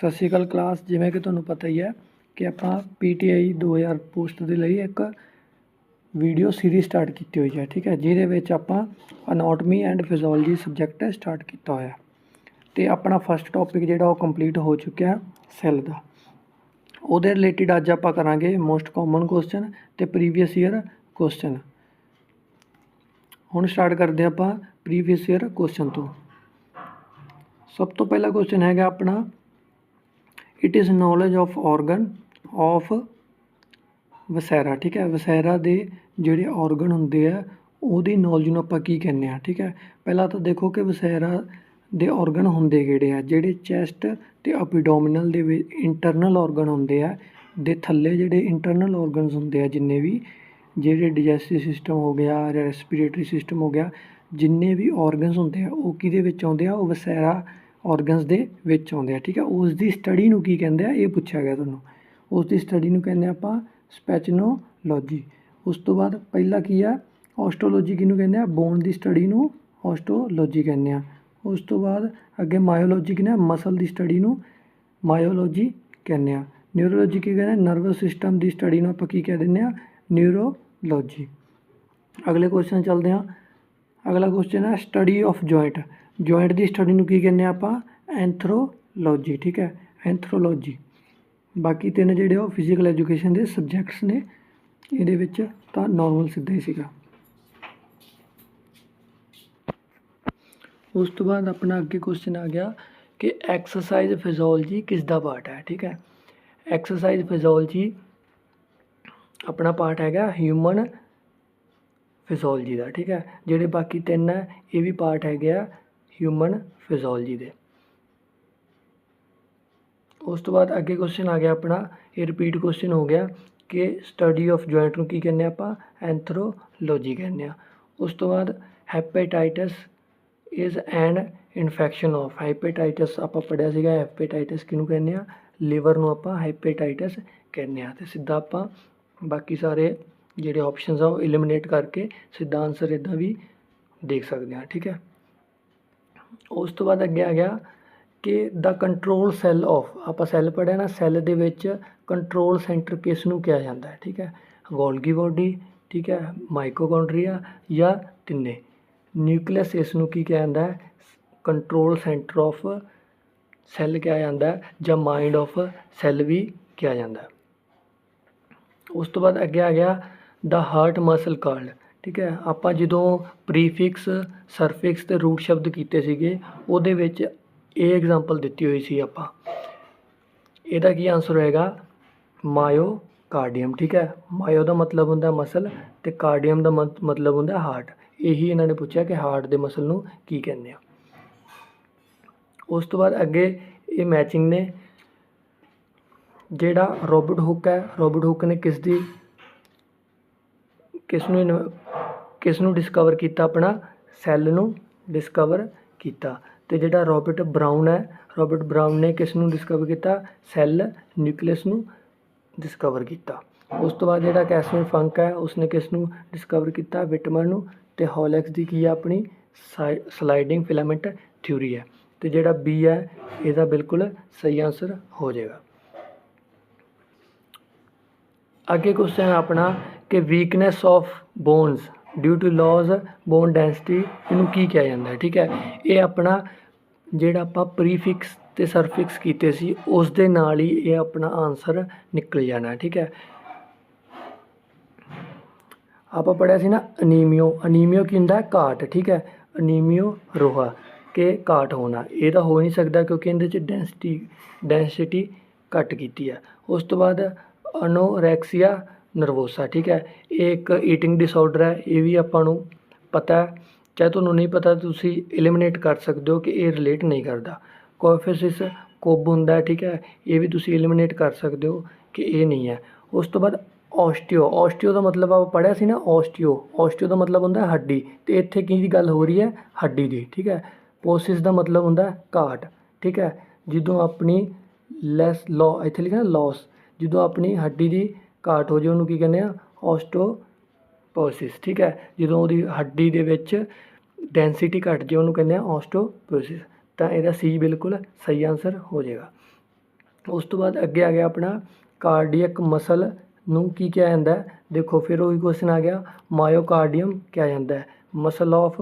ਸਤਿ ਸ਼੍ਰੀ ਅਕਾਲ ਕਲਾਸ, ਜਿਵੇਂ ਕਿ ਤੁਹਾਨੂੰ ਪਤਾ ਹੀ ਹੈ ਕਿ ਆਪਾਂ ਪੀਟੀਆਈ 2000 ਪੋਸਟ ਦੇ ਲਈ ਇੱਕ ਵੀਡੀਓ ਸੀਰੀਜ਼ ਸਟਾਰਟ ਕੀਤੀ ਹੋਈ ਹੈ, ਠੀਕ ਹੈ, ਜਿਹਦੇ ਵਿੱਚ ਆਪਾਂ anatomy and physiology subject start ਕੀਤਾ ਹੋਇਆ ਤੇ ਆਪਣਾ ਫਸਟ ਟੌਪਿਕ ਜਿਹੜਾ ਉਹ ਕੰਪਲੀਟ ਹੋ ਚੁੱਕਿਆ ਸੈੱਲ ਦਾ। ਉਹਦੇ ਰਿਲੇਟਡ ਅੱਜ ਆਪਾਂ ਕਰਾਂਗੇ ਮੋਸਟ ਕਾਮਨ ਕੁਐਸਚਨ ਤੇ ਪ੍ਰੀਵੀਅਸ ਈਅਰ ਕੁਐਸਚਨ ਹੁਣ ਸਟਾਰਟ ਕਰਦੇ ਹਾਂ ਆਪਾਂ ਪ੍ਰੀਵੀਅਸ ਈਅਰ ਕੁਐਸਚਨ ਤੋਂ। ਸਭ ਤੋਂ ਪਹਿਲਾ ਕੁਐਸਚਨ ਹੈਗਾ ਆਪਣਾ it is knowledge of organ of viscera ਠੀਕ ਹੈ? ਵਸੈਰਾ ਦੇ ਜਿਹੜੇ ਆਰਗਨ ਹੁੰਦੇ ਆ, ਉਹਦੀ ਨੌਲੇਜ ਨੂੰ ਆਪਾਂ ਕੀ ਕਹਿੰਦੇ ਆ ਠੀਕ ਹੈ? ਪਹਿਲਾਂ ਤਾਂ ਦੇਖੋ ਕਿ ਵਸੈਰਾ ਦੇ ਆਰਗਨ ਹੁੰਦੇ ਕਿਹੜੇ ਆ? ਜਿਹੜੇ ਚੈਸਟ ਤੇ ਐਬਡੋਮੀਨਲ ਦੇ ਵਿੱਚ ਇੰਟਰਨਲ ਆਰਗਨ ਹੁੰਦੇ ਆ, ਦੇ ਥੱਲੇ ਜਿਹੜੇ ਇੰਟਰਨਲ ਆਰਗਨਸ ਹੁੰਦੇ ਆ, ਜਿੰਨੇ ਵੀ, ਜਿਹੜੇ ਡਾਈਜੈਸਟਿਵ ਸਿਸਟਮ ਹੋ ਗਿਆ ਰੈਸਪੀਰੇਟਰੀ ਸਿਸਟਮ ਹੋ ਗਿਆ, ਜਿੰਨੇ ਵੀ ਆਰਗਨਸ ਹੁੰਦੇ ਆ, ਉਹ ਕਿਹਦੇ ਵਿੱਚ ਆਉਂਦੇ ਆ? ਉਹ ਵਸੈਰਾ ਆਰਗਨਸ ਦੇ ਵਿੱਚ ਆਉਂਦੇ ਆ, ਠੀਕ ਹੈ ਉਸ ਦੀ ਸਟੱਡੀ ਨੂੰ ਕੀ ਕਹਿੰਦੇ ਆ? ਇਹ ਪੁੱਛਿਆ ਗਿਆ ਤੁਹਾਨੂੰ। ਉਸ ਦੀ ਸਟੱਡੀ ਨੂੰ ਕਹਿੰਦੇ ਆ ਆਪਾਂ ਸਪੈਚਨੋਲੋਜੀ ਉਸ ਤੋਂ ਬਾਅਦ ਪਹਿਲਾ ਕੀ ਆ? ਆਸਟ੍ਰੋਲੋਜੀ ਕਿਹਨੂੰ ਕਹਿੰਦੇ ਆ? ਬੋਨ ਦੀ ਸਟੱਡੀ ਨੂੰ ਆਸਟ੍ਰੋਲੋਜੀ ਕਹਿੰਦੇ ਆ। ਉਸ ਤੋਂ ਬਾਅਦ ਅੱਗੇ ਮਾਇਓਲੋਜੀ ਕਹਿੰਦੇ ਆ? ਮਸਲ ਦੀ ਸਟੱਡੀ ਨੂੰ ਮਾਇਓਲੋਜੀ ਕਹਿੰਦੇ ਆ। ਨਿਊਰੋਲੋਜੀ ਕੀ ਕਹਿੰਦੇ ਆ? ਨਰਵਸ ਸਿਸਟਮ ਦੀ ਸਟੱਡੀ ਨੂੰ ਆਪਾਂ ਕੀ ਕਹਿ ਦਿੰਦੇ ਆ? ਨਿਊਰੋਲੋਜੀ ਅਗਲੇ ਕੁਐਸਚਨ ਚੱਲਦੇ ਆ। ਅਗਲਾ ਕੁਐਸਚਨ ਹੈ ਸਟੱਡੀ ਆਫ ਜੁਆਇੰਟ ਜੁਆਇੰਟ ਦੀ ਸਟੱਡੀ ਨੂੰ ਕੀ ਕਹਿੰਦੇ ਆ ਆਪਾਂ? ਐਂਥਰੋਲੋਜੀ ਠੀਕ ਹੈ? ਐਂਥਰੋਲੋਜੀ ਬਾਕੀ ਤਿੰਨ ਜਿਹੜੇ ਉਹ ਫਿਜ਼ੀਕਲ ਐਜੂਕੇਸ਼ਨ ਦੇ ਸਬਜੈਕਟਸ ਨੇ। ਇਹਦੇ ਵਿੱਚ ਤਾਂ ਨਾਰਮਲ ਸਿੱਧਾ ਹੀ ਸੀਗਾ। ਉਸ ਤੋਂ ਬਾਅਦ ਆਪਣਾ ਅੱਗੇ ਕੁਐਸਚਨ ਆ ਗਿਆ ਕਿ ਐਕਸਰਸਾਈਜ਼ ਫਿਜ਼ੀਓਲੋਜੀ ਕਿਸ ਦਾ ਪਾਰਟ ਹੈ, ਠੀਕ ਹੈ? ਐਕਸਰਸਾਈਜ਼ ਫਿਜ਼ੀਓਲੋਜੀ ਆਪਣਾ ਪਾਰਟ ਹੈਗਾ ਹਿਊਮਨ ਫਿਜ਼ੀਓਲੋਜੀ ਦਾ, ਠੀਕ ਹੈ? ਜਿਹੜੇ ਬਾਕੀ ਤਿੰਨ ਹੈ, ਇਹ ਵੀ ਪਾਰਟ ਹੈਗੇ ਆ ਹਿਊਮਨ ਫਿਜ਼ੀਓਲੋਜੀ ਦੇ। ਉਸ ਤੋਂ ਬਾਅਦ ਅੱਗੇ ਕੁਐਸਚਨ ਆ ਗਿਆ ਆਪਣਾ, ਇਹ ਰਿਪੀਟ ਕੁਐਸਚਨ ਹੋ ਗਿਆ ਕਿ ਸਟੱਡੀ ਆਫ ਜੁਆਇੰਟ ਨੂੰ ਕੀ ਕਹਿੰਦੇ ਆਪਾਂ? ਐਂਥਰੋਲੋਜੀ ਕਹਿੰਦੇ ਆ ਉਸ ਤੋਂ ਬਾਅਦ hepatitis is an infection of hepatitis ਆਪਾਂ ਪੜਿਆ ਸੀਗਾ ਹੈਪੇਟਾਈਟਸ ਕਿਹਨੂੰ ਕਹਿੰਦੇ ਆ ਲੀਵਰ ਨੂੰ ਆਪਾਂ ਹੈਪੇਟਾਈਟਸ ਕਹਿੰਦੇ ਆ ਤੇ ਸਿੱਧਾ ਆਪਾਂ ਬਾਕੀ ਸਾਰੇ ਜਿਹੜੇ ਆਪਸ਼ਨਸ ਆ ਉਹ ਐਲੀਮੀਨੇਟ ਕਰਕੇ ਸਿੱਧਾ ਆਨਸਰ ਇਦਾਂ ਵੀ ਦੇਖ ਸਕਦੇ ਹਾਂ, ਠੀਕ ਹੈ? ਉਸ ਤੋਂ ਬਾਅਦ ਅੱਗੇ ਆ ਗਿਆ ਕਿ ਦਾ ਕੰਟਰੋਲ ਸੈੱਲ ਆਫ ਆਪਾਂ ਸੈੱਲ ਪੜਿਆ ਨਾ ਸੈੱਲ ਦੇ ਵਿੱਚ ਕੰਟਰੋਲ ਸੈਂਟਰ ਕਿਸ ਨੂੰ ਕਿਹਾ ਜਾਂਦਾ ਹੈ, ਠੀਕ ਹੈ? ਗੋਲਗੀ ਬੋਡੀ ਠੀਕ ਹੈ? ਮਾਈਟੋਕੌਂਡਰੀਆ ਜਾਂ ਤਿੰਨੇ। ਨਿਊਕਲੀਅਸ ਇਸ ਨੂੰ ਕੀ ਕਿਹਾ ਜਾਂਦਾ ਹੈ? ਕੰਟਰੋਲ ਸੈਂਟਰ ਆਫ ਸੈੱਲ ਕਿਹਾ ਜਾਂਦਾ ਜਾਂ ਮਾਈਂਡ ਆਫ ਸੈੱਲ ਵੀ ਕਿਹਾ ਜਾਂਦਾ ਉਸ ਤੋਂ ਬਾਅਦ ਅੱਗੇ ਆ ਗਿਆ ਦਾ ਹਾਰਟ ਮਸਲ ਕਾਰਡ ਠੀਕ ਹੈ, ਆਪਾਂ ਜਦੋਂ ਪ੍ਰੀਫਿਕਸ ਸਰਫਿਕਸ ਅਤੇ ਰੂਟ ਸ਼ਬਦ ਕੀਤੇ ਸੀਗੇ, ਉਹਦੇ ਵਿੱਚ ਇਹ ਐਗਜ਼ਾਮਪਲ ਦਿੱਤੀ ਹੋਈ ਸੀ ਆਪਾਂ। ਇਹਦਾ ਕੀ ਆਨਸਰ ਹੋਏਗਾ? ਮਾਇਓ ਕਾਰਡੀਅਮ ਠੀਕ ਹੈ। ਮਾਇਓ ਦਾ ਮਤਲਬ ਹੁੰਦਾ ਮਸਲ ਤੇ ਕਾਰਡੀਅਮ ਦਾ ਮਤ- ਮਤਲਬ ਹੁੰਦਾ ਹਾਰਟ ਇਹੀ ਇਹਨਾਂ ਨੇ ਪੁੱਛਿਆ ਕਿ ਹਾਰਟ ਦੇ ਮਸਲ ਨੂੰ ਕੀ ਕਹਿੰਦੇ ਆ। ਉਸ ਤੋਂ ਬਾਅਦ ਅੱਗੇ ਇਹ ਮੈਚਿੰਗ ਨੇ। ਜਿਹੜਾ ਰੋਬਰਟ ਹੁੱਕ ਹੈ ਰੋਬਰਟ ਹੁੱਕ ਨੇ ਕਿਸ ਦੀ ਕਿਸ ਨੂੰ ਕਿਸ ਨੂੰ ਡਿਸਕਵਰ ਕੀਤਾ ਆਪਣਾ? ਸੈੱਲ ਨੂੰ ਡਿਸਕਵਰ ਕੀਤਾ। ਤੇ ਜਿਹੜਾ ਰੋਬਰਟ ਬਰਾਊਨ ਹੈ ਰੋਬਰਟ ਬਰਾਊਨ ਨੇ ਕਿਸ ਨੂੰ ਡਿਸਕਵਰ ਕੀਤਾ? ਸੈੱਲ ਨਿਊਕਲੀਅਸ ਨੂੰ ਡਿਸਕਵਰ ਕੀਤਾ। ਉਸ ਤੋਂ ਬਾਅਦ ਜਿਹੜਾ ਕੈਸਮਨ ਫੰਕ ਹੈ, ਉਸਨੇ ਕਿਸ ਨੂੰ ਡਿਸਕਵਰ ਕੀਤਾ? ਵਿਟਮਨ ਨੂੰ। ਤੇ ਹੌਲੈਕਸ ਦੀ ਕੀ ਹੈ ਆਪਣੀ? ਸਲਾਈਡਿੰਗ ਫਿਲਾਮੈਂਟ ਥਿਊਰੀ ਹੈ। ਤੇ ਜਿਹੜਾ ਬੀ ਹੈ, ਇਹਦਾ ਬਿਲਕੁਲ ਸਹੀ ਆਨਸਰ ਹੋ ਜਾਏਗਾ। ਅੱਗੇ ਕੁਐਸਚਨ ਆਪਣਾ ਕਿ weakness of bones due to loss bone density ਇਹਨੂੰ ਕੀ ਕਿਹਾ ਜਾਂਦਾ ਠੀਕ ਹੈ? ਇਹ ਆਪਣਾ ਜਿਹੜਾ ਆਪਾਂ ਪ੍ਰੀਫਿਕਸ ਤੇ ਸਰਫਿਕਸ ਕੀਤੇ ਸੀ ਉਸ ਦੇ ਨਾਲ ਹੀ ਇਹ ਆਪਣਾ ਆਨਸਰ ਨਿਕਲ ਜਾਣਾ ਠੀਕ ਹੈ? ਆਪਾਂ ਪੜਿਆ ਸੀ ਨਾ ਅਨੀਮੀਓ ਅਨੀਮੀਓ ਕੀ ਹੁੰਦਾ ਹੈ? ਘਾਟ, ਠੀਕ ਹੈ? ਅਨੀਮੀਓ ਰੋਹਾ, ਕਿ ਘਾਟ ਹੋਣਾ। ਇਹ ਤਾਂ ਹੋ ਨਹੀਂ ਸਕਦਾ ਕਿਉਂਕਿ ਇਹਦੇ ਚ ਡੈਂਸਿਟੀ ਡੈਂਸਿਟੀ ਘੱਟ ਕੀਤੀ ਹੈ। ਉਸ ਤੋਂ ਬਾਅਦ ਅਨੋਰੈਕਸੀਆ ਨਰਵੋਸਾ ਠੀਕ ਹੈ? ਇਹ ਇੱਕ ਈਟਿੰਗ ਡਿਸਆਰਡਰ ਹੈ, ਇਹ ਵੀ ਆਪਾਂ ਨੂੰ ਪਤਾ ਹੈ। ਚਾਹੇ ਤੁਹਾਨੂੰ ਨਹੀਂ ਪਤਾ, ਤੁਸੀਂ ਐਲੀਮੀਨੇਟ ਕਰ ਸਕਦੇ ਹੋ ਕਿ ਇਹ ਰਿਲੇਟ ਨਹੀਂ ਕਰਦਾ। ਕੋਫਿਸਿਸ ਕੋਬ ਹੁੰਦਾ ਹੈ, ਠੀਕ ਹੈ? ਇਹ ਵੀ ਤੁਸੀਂ ਐਲੀਮੀਨੇਟ ਕਰ ਸਕਦੇ ਹੋ ਕਿ ਇਹ ਨਹੀਂ ਹੈ। ਉਸ ਤੋਂ ਬਾਅਦ ਆਸਟੀਓ ਆਸਟੀਓ ਦਾ ਮਤਲਬ ਆਪਾਂ ਪੜਿਆ ਸੀ ਨਾ ਆਸਟੀਓ ਆਸਟੀਓ ਦਾ ਮਤਲਬ ਹੁੰਦਾ ਹੱਡੀ। ਤੇ ਇੱਥੇ ਕੀ ਦੀ ਗੱਲ ਹੋ ਰਹੀ ਹੈ? ਹੱਡੀ ਦੀ, ਠੀਕ ਹੈ? ਪੋਸਿਸ ਦਾ ਮਤਲਬ ਹੁੰਦਾ ਘਾਟ, ਠੀਕ ਹੈ? ਜਦੋਂ ਆਪਣੀ ਲੈਸ ਲੋ ਇੱਥੇ ਲਿਖਿਆ ਲਾਸ ਜਦੋਂ ਆਪਣੀ ਹੱਡੀ ਦੀ ਘਾਟ ਹੋ ਜਾਏ ਉਹਨੂੰ ਕੀ ਕਹਿੰਦੇ ਆ ਆਸਟੋਪੋਸਿਸ ਠੀਕ ਹੈ? ਜਦੋਂ ਉਹਦੀ ਹੱਡੀ ਦੇ ਵਿੱਚ ਡੈਂਸਿਟੀ ਘਟ ਜੇ ਉਹਨੂੰ ਕਹਿੰਦੇ ਆ ਆਸਟੋਪੋਸਿਸ ਤਾਂ ਇਹਦਾ ਸੀ ਬਿਲਕੁਲ ਸਹੀ ਆਨਸਰ ਹੋ ਜਾਏਗਾ। ਉਸ ਤੋਂ ਬਾਅਦ ਅੱਗੇ ਆ ਗਿਆ ਆਪਣਾ ਕਾਰਡੀਅਕ ਮਸਲ ਨੂੰ ਕੀ ਕਿਹਾ ਜਾਂਦਾ ਹੈ? ਦੇਖੋ, ਫਿਰ ਉਹੀ ਕੁਐਸਚਨ ਆ ਗਿਆ ਮਾਇਓਕਾਰਡੀਅਮ ਕਿਹਾ ਜਾਂਦਾ ਹੈ। ਮਸਲ ਆਫ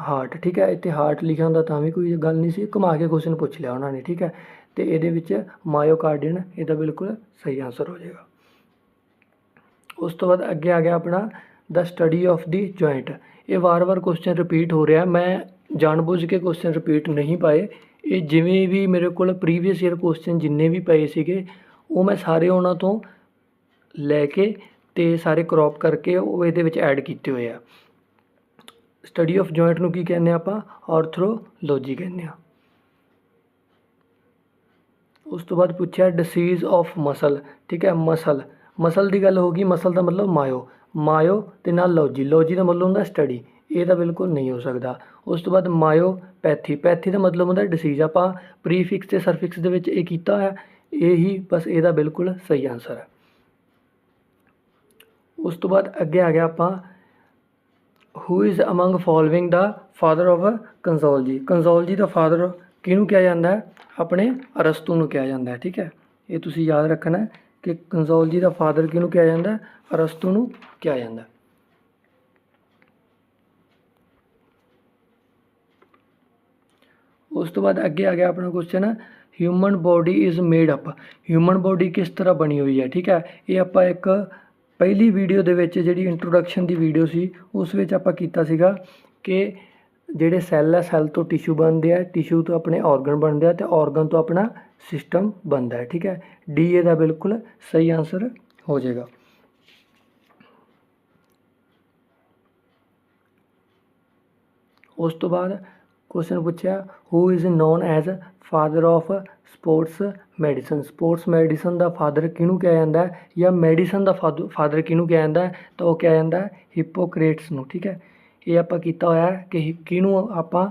ਹਾਰਟ ਠੀਕ ਹੈ? ਇੱਥੇ ਹਾਰਟ ਲਿਖਿਆ ਹੁੰਦਾ ਤਾਂ ਵੀ ਕੋਈ ਗੱਲ ਨਹੀਂ ਸੀ, ਘੁਮਾ ਕੇ ਕੁਐਸਚਨ ਪੁੱਛ ਲਿਆ ਉਹਨਾਂ ਨੇ, ਠੀਕ ਹੈ? ਤੇ ਇਹਦੇ ਵਿੱਚ ਮਾਇਓਕਾਰਡੀਅਨ ਇਹਦਾ ਬਿਲਕੁਲ ਸਹੀ ਆਨਸਰ ਹੋ ਜਾਏਗਾ। ਉਸ ਤੋਂ ਬਾਅਦ ਅੱਗੇ ਆ ਗਿਆ ਆਪਣਾ the study of the joint ਇਹ ਵਾਰ-ਵਾਰ ਕੁਐਸਚਨ ਰਿਪੀਟ ਹੋ ਰਿਹਾ। ਮੈਂ ਜਾਣਬੁੱਝ ਕੇ ਕੁਐਸਚਨ ਰਿਪੀਟ ਨਹੀਂ ਪਾਏ। ਇਹ ਜਿਵੇਂ ਵੀ ਮੇਰੇ ਕੋਲ ਪ੍ਰੀਵੀਅਸ ਈਅਰ ਕੁਐਸਚਨ ਜਿੰਨੇ ਵੀ ਪਏ ਸੀਗੇ, ਉਹ ਮੈਂ ਸਾਰੇ ਉਹਨਾਂ ਤੋਂ ਲੈ ਕੇ ਤੇ ਸਾਰੇ ਕ੍ਰੌਪ ਕਰਕੇ ਉਹ ਇਹਦੇ ਵਿੱਚ ਐਡ ਕੀਤੇ ਹੋਏ ਆ। ਸਟੱਡੀ ਆਫ ਜੁਆਇੰਟ ਨੂੰ ਕੀ ਕਹਿੰਦੇ ਆ ਆਪਾਂ? ਆਰਥਰੋਲੋਜੀ ਕਹਿੰਦੇ ਆ। ਉਸ ਤੋਂ ਬਾਅਦ ਪੁੱਛਿਆ ਡਿਸੀਜ਼ ਆਫ ਮਸਲ ਠੀਕ ਹੈ ਮਸਲ ਮਸਲ ਦੀ ਗੱਲ ਹੋ ਗਈ, ਮਸਲ ਦਾ ਮਤਲਬ ਮਾਇਓ। ਮਾਇਓ ਤੇ ਨਾਲ ਲੋਜੀ। ਲੋਜੀ ਦਾ ਮਤਲਬ ਹੁੰਦਾ ਸਟੱਡੀ ਇਹ ਤਾਂ ਬਿਲਕੁਲ ਨਹੀਂ ਹੋ ਸਕਦਾ। ਉਸ ਤੋਂ ਬਾਅਦ ਮਾਇਓਪੈਥੀ ਪੈਥੀ। ਦਾ ਮਤਲਬ ਹੁੰਦਾ ਡਿਸੀਜ਼ ਆਪਾਂ ਪ੍ਰੀਫਿਕਸ ਤੇ ਸਰਫਿਕਸ ਦੇ ਵਿੱਚ ਇਹ ਕੀਤਾ ਹੋਇਆ। ਇਹ ਹੀ ਬਸ ਇਹਦਾ ਬਿਲਕੁਲ ਸਹੀ ਆਨਸਰ ਹੈ। ਉਸ ਤੋਂ ਬਾਅਦ ਅੱਗੇ ਆ ਗਿਆ ਆਪਾਂ who is among following the father of kinesiology kinesiology the father ਕਿਹਨੂੰ ਕਿਹਾ ਜਾਂਦਾ ਹੈ? ਆਪਣੇ ਅਰਸਤੂ ਨੂੰ ਕਿਹਾ ਜਾਂਦਾ ਹੈ, ਠੀਕ ਹੈ? ਇਹ ਤੁਸੀਂ ਯਾਦ ਰੱਖਣਾ ਹੈ ਕਿ ਕੰਜ਼ੋਲਜੀ ਦਾ ਫਾਦਰ ਕਿਹਨੂੰ ਕਿਹਾ ਜਾਂਦਾ? ਅਰਸਤੂ ਨੂੰ ਕਿਹਾ ਜਾਂਦਾ। ਉਸ ਤੋਂ ਬਾਅਦ ਅੱਗੇ ਆ ਗਿਆ ਆਪਣਾ question human body is made up human body ਕਿਸ ਤਰ੍ਹਾਂ ਬਣੀ ਹੋਈ ਹੈ? ਠੀਕ ਹੈ, ਇਹ ਆਪਾਂ ਇੱਕ ਪਹਿਲੀ ਵੀਡੀਓ ਦੇ ਵਿੱਚ ਜਿਹੜੀ ਇੰਟਰੋਡਕਸ਼ਨ ਦੀ ਵੀਡੀਓ ਸੀ, ਉਸ ਵਿੱਚ ਆਪਾਂ ਕੀਤਾ ਸੀਗਾ ਕਿ ਜਿਹੜੇ ਸੈੱਲ ਹੈ ਸੈੱਲ ਤੋਂ ਟਿਸ਼ੂ ਬਣਦੇ ਆ ਟਿਸ਼ੂ ਤੋਂ ਆਪਣੇ ਆਰਗਨ ਬਣਦੇ ਆ ਤੇ ਆਰਗਨ ਤੋਂ ਆਪਣਾ ਸਿਸਟਮ ਬਣਦਾ ਹੈ, ਠੀਕ ਹੈ? ਡੀ ਇਹਦਾ ਬਿਲਕੁਲ ਸਹੀ ਆਨਸਰ ਹੋ ਜਾਏਗਾ। ਉਸ ਤੋਂ ਬਾਅਦ ਕੁਐਸਚਨ ਪੁੱਛਿਆ who is known as father of sports medicine sports medicine the father ਕਿਹਨੂੰ ਕਿਹਾ ਜਾਂਦਾ ਹੈ ਜਾਂ ਮੈਡੀਸਨ ਦਾ ਫਾਦਰ ਕਿਹਨੂੰ ਕਿਹਾ ਜਾਂਦਾ ਹੈ? ਤਾਂ ਉਹ ਕਿਹਾ ਜਾਂਦਾ ਹੈ ਹਿਪੋਕਰੇਟਸ ਨੂੰ, ਠੀਕ ਹੈ? ਇਹ ਆਪਾਂ ਕੀਤਾ ਹੋਇਆ ਹੈ ਕਿ ਕਿਹਨੂੰ ਆਪਾਂ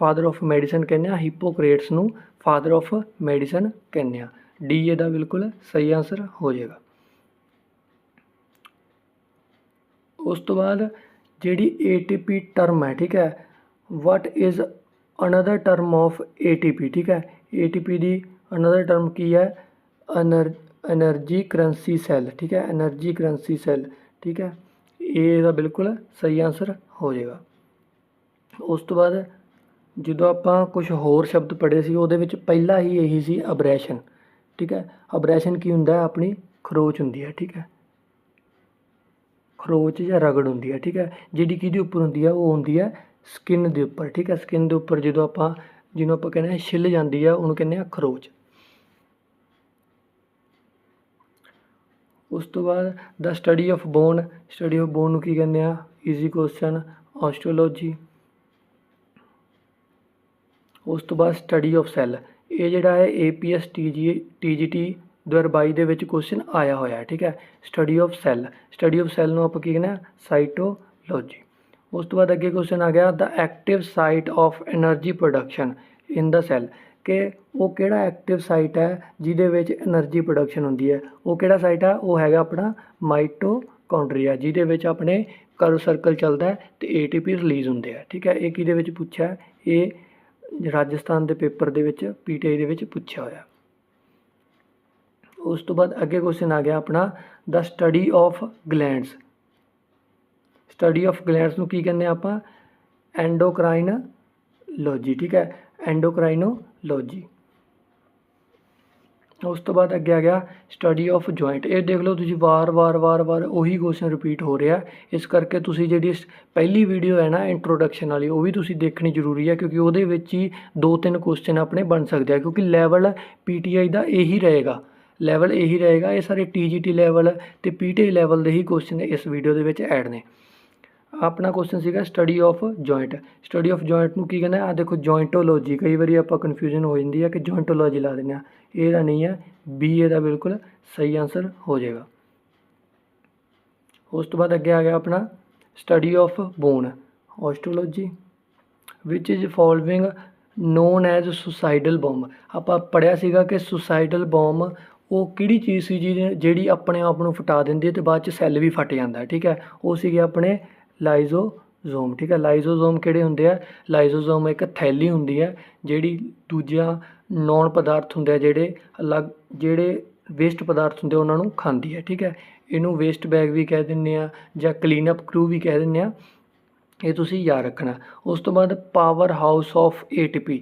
ਫਾਦਰ ਆਫ ਮੈਡੀਸਨ ਕਹਿੰਦੇ ਆ ਹਿਪੋਕਰੇਟਸ ਨੂੰ ਫਾਦਰ ਆਫ ਮੈਡੀਸਨ ਕਹਿੰਦੇ ਆ ਡੀ ਇਹਦਾ ਬਿਲਕੁਲ ਸਹੀ ਆਨਸਰ ਹੋ ਜਾਏਗਾ। ਉਸ ਤੋਂ ਬਾਅਦ ਜਿਹੜੀ ATP ਟਰਮ ਹੈ, ਠੀਕ ਹੈ what is another term of ATP ਠੀਕ ਹੈ ATP ਦੀ ਅਨਦਰ ਟਰਮ ਕੀ ਹੈ? એનર્ਜੀ ਕਰੰਸੀ ਸੈੱਲ ਠੀਕ ਹੈ એનર્ਜੀ ਕਰੰਸੀ ਸੈੱਲ ਠੀਕ ਹੈ ਇਹ ਇਹਦਾ ਬਿਲਕੁਲ ਸਹੀ ਆਨਸਰ ਹੋ ਜਾਏਗਾ। ਉਸ ਤੋਂ ਬਾਅਦ ਜਦੋਂ ਆਪਾਂ ਕੁਝ ਹੋਰ ਸ਼ਬਦ ਪੜ੍ਹੇ ਸੀ, ਉਹਦੇ ਵਿੱਚ ਪਹਿਲਾ ਹੀ ਇਹੀ ਸੀ ਅਬਰੈਸ਼ਨ ਠੀਕ ਹੈ? ਅਬਰੈਸ਼ਨ ਕੀ ਹੁੰਦਾ? ਹੈ ਆਪਣੀ ਖਰੋਚ ਹੁੰਦੀ ਹੈ, ਠੀਕ ਹੈ? ਖਰੋਚ ਜਾਂ ਰਗੜ ਹੁੰਦੀ ਹੈ, ਠੀਕ ਹੈ? ਜਿਹੜੀ ਕਿਹਦੇ ਉੱਪਰ ਹੁੰਦੀ ਹੈ, ਉਹ ਹੁੰਦੀ ਹੈ ਸਕਿਨ ਦੇ ਉੱਪਰ, ਠੀਕ ਹੈ? ਸਕਿਨ ਦੇ ਉੱਪਰ ਜਦੋਂ ਆਪਾਂ, ਜਿਹਨੂੰ ਆਪਾਂ ਕਹਿੰਦੇ ਹਾਂ ਛਿੱਲ ਜਾਂਦੀ ਆ ਉਹਨੂੰ ਕਹਿੰਦੇ ਆ ਖਰੋਚ। ਉਸ ਤੋਂ ਬਾਅਦ the study of bone study of bone ਨੂੰ ਕੀ ਕਹਿੰਦੇ ਆ ਈਜ਼ੀ ਕੁਐਸਚਨ ਆਸਟ੍ਰੋਲੋਜੀ ਉਸ ਤੋਂ ਬਾਅਦ ਸਟੱਡੀ ਆਫ ਸੈੱਲ ਇਹ ਜਿਹੜਾ ਹੈ ਏਪੀਐਸ ਟੀਜੀ ਟੀਜੀਟੀ 2022 ਦੇ ਵਿੱਚ ਕੁਐਸਚਨ ਆਇਆ ਹੋਇਆ ਹੈ, ਠੀਕ ਹੈ? Study of cell study of cell ਨੂੰ ਆਪਾਂ ਕੀ ਕਹਿੰਦੇ ਆ ਸਾਈਟੋਲੋਜੀ ਉਸ ਤੋਂ ਬਾਅਦ ਅੱਗੇ ਕੁਐਸਚਨ ਆ ਗਿਆ the active site of energy production in the cell ਕਿ ਉਹ ਕਿਹੜਾ ਐਕਟਿਵ ਸਾਈਟ ਹੈ ਜਿਹਦੇ ਵਿੱਚ એનર્ਜੀ ਪ੍ਰੋਡਕਸ਼ਨ ਹੁੰਦੀ ਹੈ? ਉਹ ਕਿਹੜਾ ਸਾਈਟ ਹੈ ਉਹ ਹੈਗਾ ਆਪਣਾ ਮਾਈਟੋਕੌਂਡਰੀਆ ਜਿਹਦੇ ਵਿੱਚ ਆਪਣੇ ਕਰੋ ਸਰਕਲ ਚੱਲਦਾ ਹੈ ਤੇ ਏਟੀਪੀ ਰਿਲੀਜ਼ ਹੁੰਦੇ ਆ, ਠੀਕ ਹੈ? ਇਹ ਕਿਹਦੇ ਵਿੱਚ ਪੁੱਛਿਆ ਇਹ ਰਾਜਸਥਾਨ ਦੇ ਪੇਪਰ ਦੇ ਵਿੱਚ, ਪੀਟੀਆਈ ਦੇ ਵਿੱਚ ਪੁੱਛਿਆ ਹੋਇਆ। ਉਸ ਤੋਂ ਬਾਅਦ ਅੱਗੇ ਕੁਐਸਚਨ ਆ ਗਿਆ ਆਪਣਾ the study of glands study of glands ਨੂੰ ਕੀ ਕਹਿੰਦੇ ਆ ਆਪਾਂ? ਐਂਡੋਕਰਾਈਨੋਲੋਜੀ ਠੀਕ ਹੈ? ਐਂਡੋਕਰਾਈਨੋਲੋਜੀ ਉਸ ਤੋਂ ਬਾਅਦ ਅੱਗੇ ਆ ਗਿਆ ਸਟੱਡੀ ਆਫ ਜੁਆਇੰਟ ਇਹ ਦੇਖ ਲਓ ਤੁਸੀਂ ਵਾਰ-ਵਾਰ ਵਾਰ-ਵਾਰ ਉਹੀ ਕੁਐਸਚਨ ਰਿਪੀਟ ਹੋ ਰਿਹਾ। ਇਸ ਕਰਕੇ ਤੁਸੀਂ ਜਿਹੜੀ ਇਸ ਪਹਿਲੀ ਵੀਡੀਓ ਹੈ ਨਾ ਇੰਟਰੋਡਕਸ਼ਨ ਵਾਲੀ, ਉਹ ਵੀ ਤੁਸੀਂ ਦੇਖਣੀ ਜ਼ਰੂਰੀ ਹੈ ਕਿਉਂਕਿ ਉਹਦੇ ਵਿੱਚ ਹੀ ਦੋ ਤਿੰਨ ਕੁਐਸਚਨ ਆਪਣੇ ਬਣ ਸਕਦੇ ਆ ਕਿਉਂਕਿ ਲੈਵਲ ਪੀਟੀਆਈ ਦਾ ਇਹੀ ਰਹੇਗਾ। ਲੈਵਲ ਇਹੀ ਰਹੇਗਾ, ਇਹ ਸਾਰੇ ਟੀਜੀਟੀ ਲੈਵਲ ਤੇ ਪੀਟੀਆਈ ਲੈਵਲ ਦੇ ਹੀ ਕੁਐਸਚਨ ਇਸ ਵੀਡੀਓ ਦੇ ਵਿੱਚ ਐਡ ਨੇ। ਆਪਣਾ ਕੁਐਸਚਨ ਸੀਗਾ study of joint study of joint ਨੂੰ ਕੀ ਕਹਿੰਦੇ ਆ? ਆਹ ਦੇਖੋ ਜੁਆਇੰਟੋਲੋਜੀ ਕਈ ਵਾਰੀ ਆਪਾਂ ਕਨਫਿਊਜ਼ਨ ਹੋ ਜਾਂਦੀ ਹੈ ਕਿ ਜੁਆਇੰਟੋਲੋਜੀ ਲਾ ਦਿੰਦੇ ਆ। ਇਹਦਾ ਨਹੀਂ ਹੈ ਬੀ ਇਹਦਾ ਬਿਲਕੁਲ ਸਹੀ ਆਨਸਰ ਹੋ ਜਾਏਗਾ। ਉਸ ਤੋਂ ਬਾਅਦ ਅੱਗੇ ਆ ਗਿਆ ਆਪਣਾ study of bone osteology which is following known as suicidal bomb ਆਪਾਂ ਪੜਿਆ ਸੀਗਾ ਕਿ ਸੁਸਾਈਡਲ ਬੋਮ ਉਹ ਕਿਹੜੀ ਚੀਜ਼ ਸੀ ਜਿਹਦੇ- ਜਿਹੜੀ ਆਪਣੇ ਆਪ ਨੂੰ ਫਟਾ ਦਿੰਦੀ ਹੈ ਤੇ ਬਾਅਦ ਚ ਸੈੱਲ ਵੀ ਫਟ ਜਾਂਦਾ, ਠੀਕ ਹੈ? ਉਹ ਸੀਗੇ ਆਪਣੇ ਲਾਈਜ਼ੋਜ਼ੋਮ, ਠੀਕ ਹੈ? ਲਾਈਜ਼ੋਜ਼ੋਮ ਕਿਹੜੇ ਹੁੰਦੇ ਆ? ਲਾਈਜ਼ੋਜ਼ੋਮ ਇੱਕ ਥੈਲੀ ਹੁੰਦੀ ਹੈ, ਜਿਹੜੀ ਦੂਜਿਆਂ ਨੌਨ ਪਦਾਰਥ ਹੁੰਦੇ ਆ, ਜਿਹੜੇ ਅਲੱਗ, ਜਿਹੜੇ ਵੇਸਟ ਪਦਾਰਥ ਹੁੰਦੇ ਉਹਨਾਂ ਨੂੰ ਖਾਂਦੀ ਹੈ, ਠੀਕ ਹੈ? ਇਹਨੂੰ ਵੇਸਟ ਬੈਗ ਵੀ ਕਹਿ ਦਿੰਦੇ ਆ, ਜਾਂ ਕਲੀਨ ਅਪ ਕਰੂ ਵੀ ਕਹਿ ਦਿੰਦੇ ਆ। ਇਹ ਤੁਸੀਂ ਯਾਦ ਰੱਖਣਾ। ਉਸ ਤੋਂ ਬਾਅਦ power house of ATP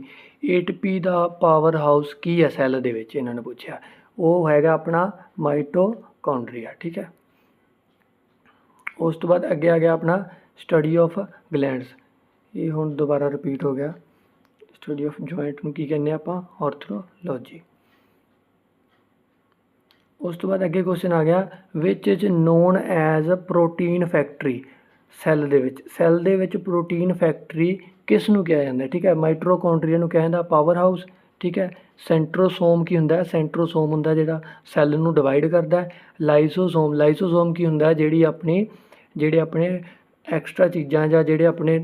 ATP ਦਾ ਪਾਵਰ ਹਾਊਸ ਕੀ ਹੈ? ਸੈੱਲ ਦੇ ਵਿੱਚ ਇਹਨਾਂ ਨੇ ਪੁੱਛਿਆ। ਉਹ ਹੈਗਾ ਆਪਣਾ ਮਾਈਟੋਕੌਂਡਰੀਆ ਠੀਕ ਹੈ? ਉਸ ਤੋਂ ਬਾਅਦ ਅੱਗੇ ਆ ਗਿਆ ਆਪਣਾ ਸਟੱਡੀ ਆਫ ਗਲੈਂਡਸ ਇਹ ਹੁਣ ਦੁਬਾਰਾ ਰਿਪੀਟ ਹੋ ਗਿਆ। ਸਟੱਡੀ ਆਫ ਜੁਆਇੰਟ ਨੂੰ ਕੀ ਕਹਿੰਦੇ ਆ ਆਪਾਂ? ਆਰਥਰੋਲੋਜੀ ਉਸ ਤੋਂ ਬਾਅਦ ਅੱਗੇ ਕੁਐਸਚਨ ਆ ਗਿਆ which is known as protein factory cell ਦੇ ਵਿੱਚ। ਸੈੱਲ ਦੇ ਵਿੱਚ ਪ੍ਰੋਟੀਨ ਫੈਕਟਰੀ ਕਿਸ ਨੂੰ ਕਿਹਾ ਜਾਂਦਾ? ਠੀਕ ਹੈ ਮਾਈਟੋਕੌਂਡਰੀਆ ਨੂੰ ਕਿਹਾ ਜਾਂਦਾ ਪਾਵਰ ਹਾਊਸ ਠੀਕ ਹੈ ਸੈਂਟਰੋਸੋਮ ਕੀ ਹੁੰਦਾ? ਸੈਂਟਰੋਸੋਮ ਹੁੰਦਾ ਜਿਹੜਾ ਸੈੱਲ ਨੂੰ ਡਿਵਾਈਡ ਕਰਦਾ ਹੈ। ਲਾਈਸੋਸੋਮ ਲਾਈਸੋਸੋਮ ਕੀ ਹੁੰਦਾ ਜਿਹੜੀ ਆਪਣੀ ਜਿਹੜੇ ਆਪਣੇ ਐਕਸਟਰਾ ਚੀਜ਼ਾਂ ਜਾਂ ਜਿਹੜੇ ਆਪਣੇ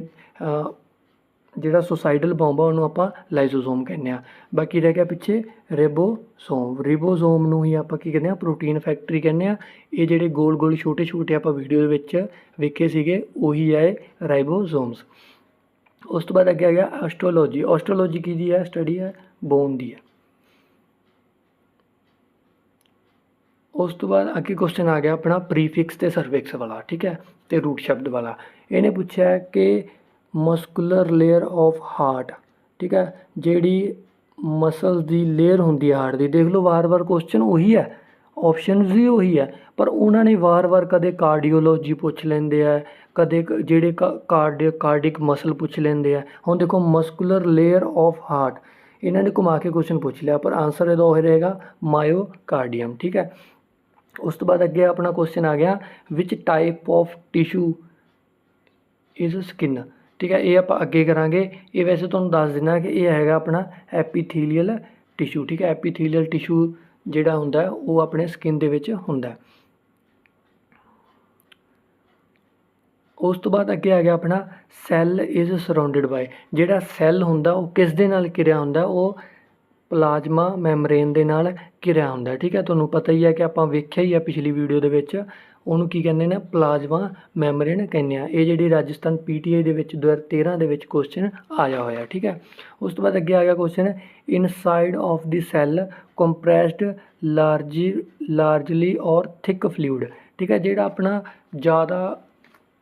ਜਿਹੜਾ ਸੁਸਾਈਡਲ ਬੰਬ ਆ, ਉਹਨੂੰ ਆਪਾਂ ਲਾਈਸੋਸੋਮ ਕਹਿੰਦੇ ਆ। ਬਾਕੀ ਰਹਿ ਗਿਆ ਪਿੱਛੇ ਰਿਬੋਸੋਮ ਰਿਬੋਸੋਮ ਨੂੰ ਹੀ ਆਪਾਂ ਕੀ ਕਹਿੰਦੇ ਆ ਪ੍ਰੋਟੀਨ ਫੈਕਟਰੀ ਕਹਿੰਦੇ ਆ। ਇਹ ਜਿਹੜੇ ਗੋਲ ਗੋਲ ਛੋਟੇ ਛੋਟੇ ਆਪਾਂ ਵੀਡੀਓ ਦੇ ਵਿੱਚ ਵੇਖੇ ਸੀਗੇ, ਉਹੀ ਆ ਇਹ ਰਾਈਬੋਸੋਮਸ ਉਸ ਤੋਂ ਬਾਅਦ ਅੱਗੇ ਆ ਗਿਆ ਆਸਟ੍ਰੋਲੋਜੀ ਆਸਟ੍ਰੋਲੋਜੀ ਕੀ ਦੀ ਹੈ ਸਟੱਡੀ ਹੈ ਬੋਨ ਦੀ ਹੈ ਉਸ ਤੋਂ ਬਾਅਦ ਅੱਗੇ ਕੁਐਸਚਨ ਆ ਗਿਆ ਆਪਣਾ ਪ੍ਰੀਫਿਕਸ ਤੇ ਸਰਵਿਕਸ ਵਾਲਾ, ਠੀਕ ਹੈ, ਤੇ ਰੂਟ ਸ਼ਬਦ ਵਾਲਾ। ਇਹਨੇ ਪੁੱਛਿਆ ਕਿ ਮਸਕੂਲਰ ਲੇਅਰ ਆਫ ਹਾਰਟ ਠੀਕ ਹੈ, ਜਿਹੜੀ ਮਸਲਸ ਦੀ ਲੇਅਰ ਹੁੰਦੀ ਹੈ ਹਾਰਟ ਦੀ, ਦੇਖ ਲਓ ਵਾਰ-ਵਾਰ ਕੁਐਸਚਨ ਉਹੀ ਹੈ ਆਪਸ਼ਨਸ ਵੀ ਉਹੀ ਹੈ, ਪਰ ਉਹਨਾਂ ਨੇ ਵਾਰ-ਵਾਰ ਕਦੇ ਕਾਰਡੀਓਲੋਜੀ ਪੁੱਛ ਲੈਂਦੇ ਆ, ਕਦੇ ਕ- ਜਿਹੜੇ ਕਾਰਡੀਓ ਕਾਰਡਿਕ ਮਸਲ ਪੁੱਛ ਲੈਂਦੇ ਆ। ਹੁਣ ਦੇਖੋ ਮਸਕੂਲਰ ਲੇਅਰ ਆਫ ਹਾਰਟ ਇਹਨਾਂ ਨੇ ਘੁਮਾ ਕੇ ਕੁਐਸਚਨ ਪੁੱਛ ਲਿਆ, ਪਰ ਆਨਸਰ ਇਹਦਾ ਉਹ ਰਹੇਗਾ ਮਾਇਓਕਾਰਡੀਅਮ ਠੀਕ ਹੈ। ਉਸ ਤੋਂ ਬਾਅਦ ਅੱਗੇ ਆਪਣਾ ਕੁਐਸਚਨ ਆ ਗਿਆ which type of tissue is skin ਠੀਕ ਹੈ, ਇਹ ਆਪਾਂ ਅੱਗੇ ਕਰਾਂਗੇ। ਇਹ ਵੈਸੇ ਤੁਹਾਨੂੰ ਦੱਸ ਦਿੰਦਾ ਕਿ ਇਹ ਹੈਗਾ ਆਪਣਾ ਐਪੀਥੀਲੀਅਲ ਟਿਸ਼ੂ ਠੀਕ ਹੈ। ਐਪੀਥੀਲੀਅਲ ਟਿਸ਼ੂ ਜਿਹੜਾ ਹੁੰਦਾ ਉਹ ਆਪਣੇ ਸਕਿਨ ਦੇ ਵਿੱਚ ਹੁੰਦਾ ਉਸ ਤੋਂ ਬਾਅਦ ਅੱਗੇ ਆ ਗਿਆ ਆਪਣਾ ਸੈੱਲ ਇਜ਼ ਸਰਾਊਂਡਡ ਬਾਈ ਜਿਹੜਾ ਸੈੱਲ ਹੁੰਦਾ, ਉਹ ਕਿਸ ਦੇ ਨਾਲ ਕਿਰਿਆ ਹੁੰਦਾ, ਉਹ ਪਲਾਜ਼ਮਾ ਮੈਮਬ੍ਰੇਨ ਦੇ ਨਾਲ ਘਿਰਿਆ ਹੁੰਦਾ ਠੀਕ ਹੈ, ਤੁਹਾਨੂੰ ਪਤਾ ਹੀ ਹੈ ਕਿ ਆਪਾਂ ਵੇਖਿਆ ਹੀ ਹੈ ਪਿਛਲੀ ਵੀਡੀਓ ਦੇ ਵਿੱਚ, ਉਹਨੂੰ ਕੀ ਕਹਿੰਦੇ ਨੇ? ਪਲਾਜ਼ਮਾ ਮੈਮਬ੍ਰੇਨ ਕਹਿੰਦੇ ਆ। ਇਹ ਜਿਹੜੀ ਰਾਜਸਥਾਨ ਪੀਟੀਆਈ ਦੇ ਵਿੱਚ 2013 ਦੇ ਵਿੱਚ ਕੁਐਸਚਨ ਆਇਆ ਹੋਇਆ, ਠੀਕ ਹੈ। ਉਸ ਤੋਂ ਬਾਅਦ ਅੱਗੇ ਆ ਗਿਆ question inside of the cell compressed large largely or thick fluid ਠੀਕ ਹੈ। ਜਿਹੜਾ ਆਪਣਾ ਜ਼ਿਆਦਾ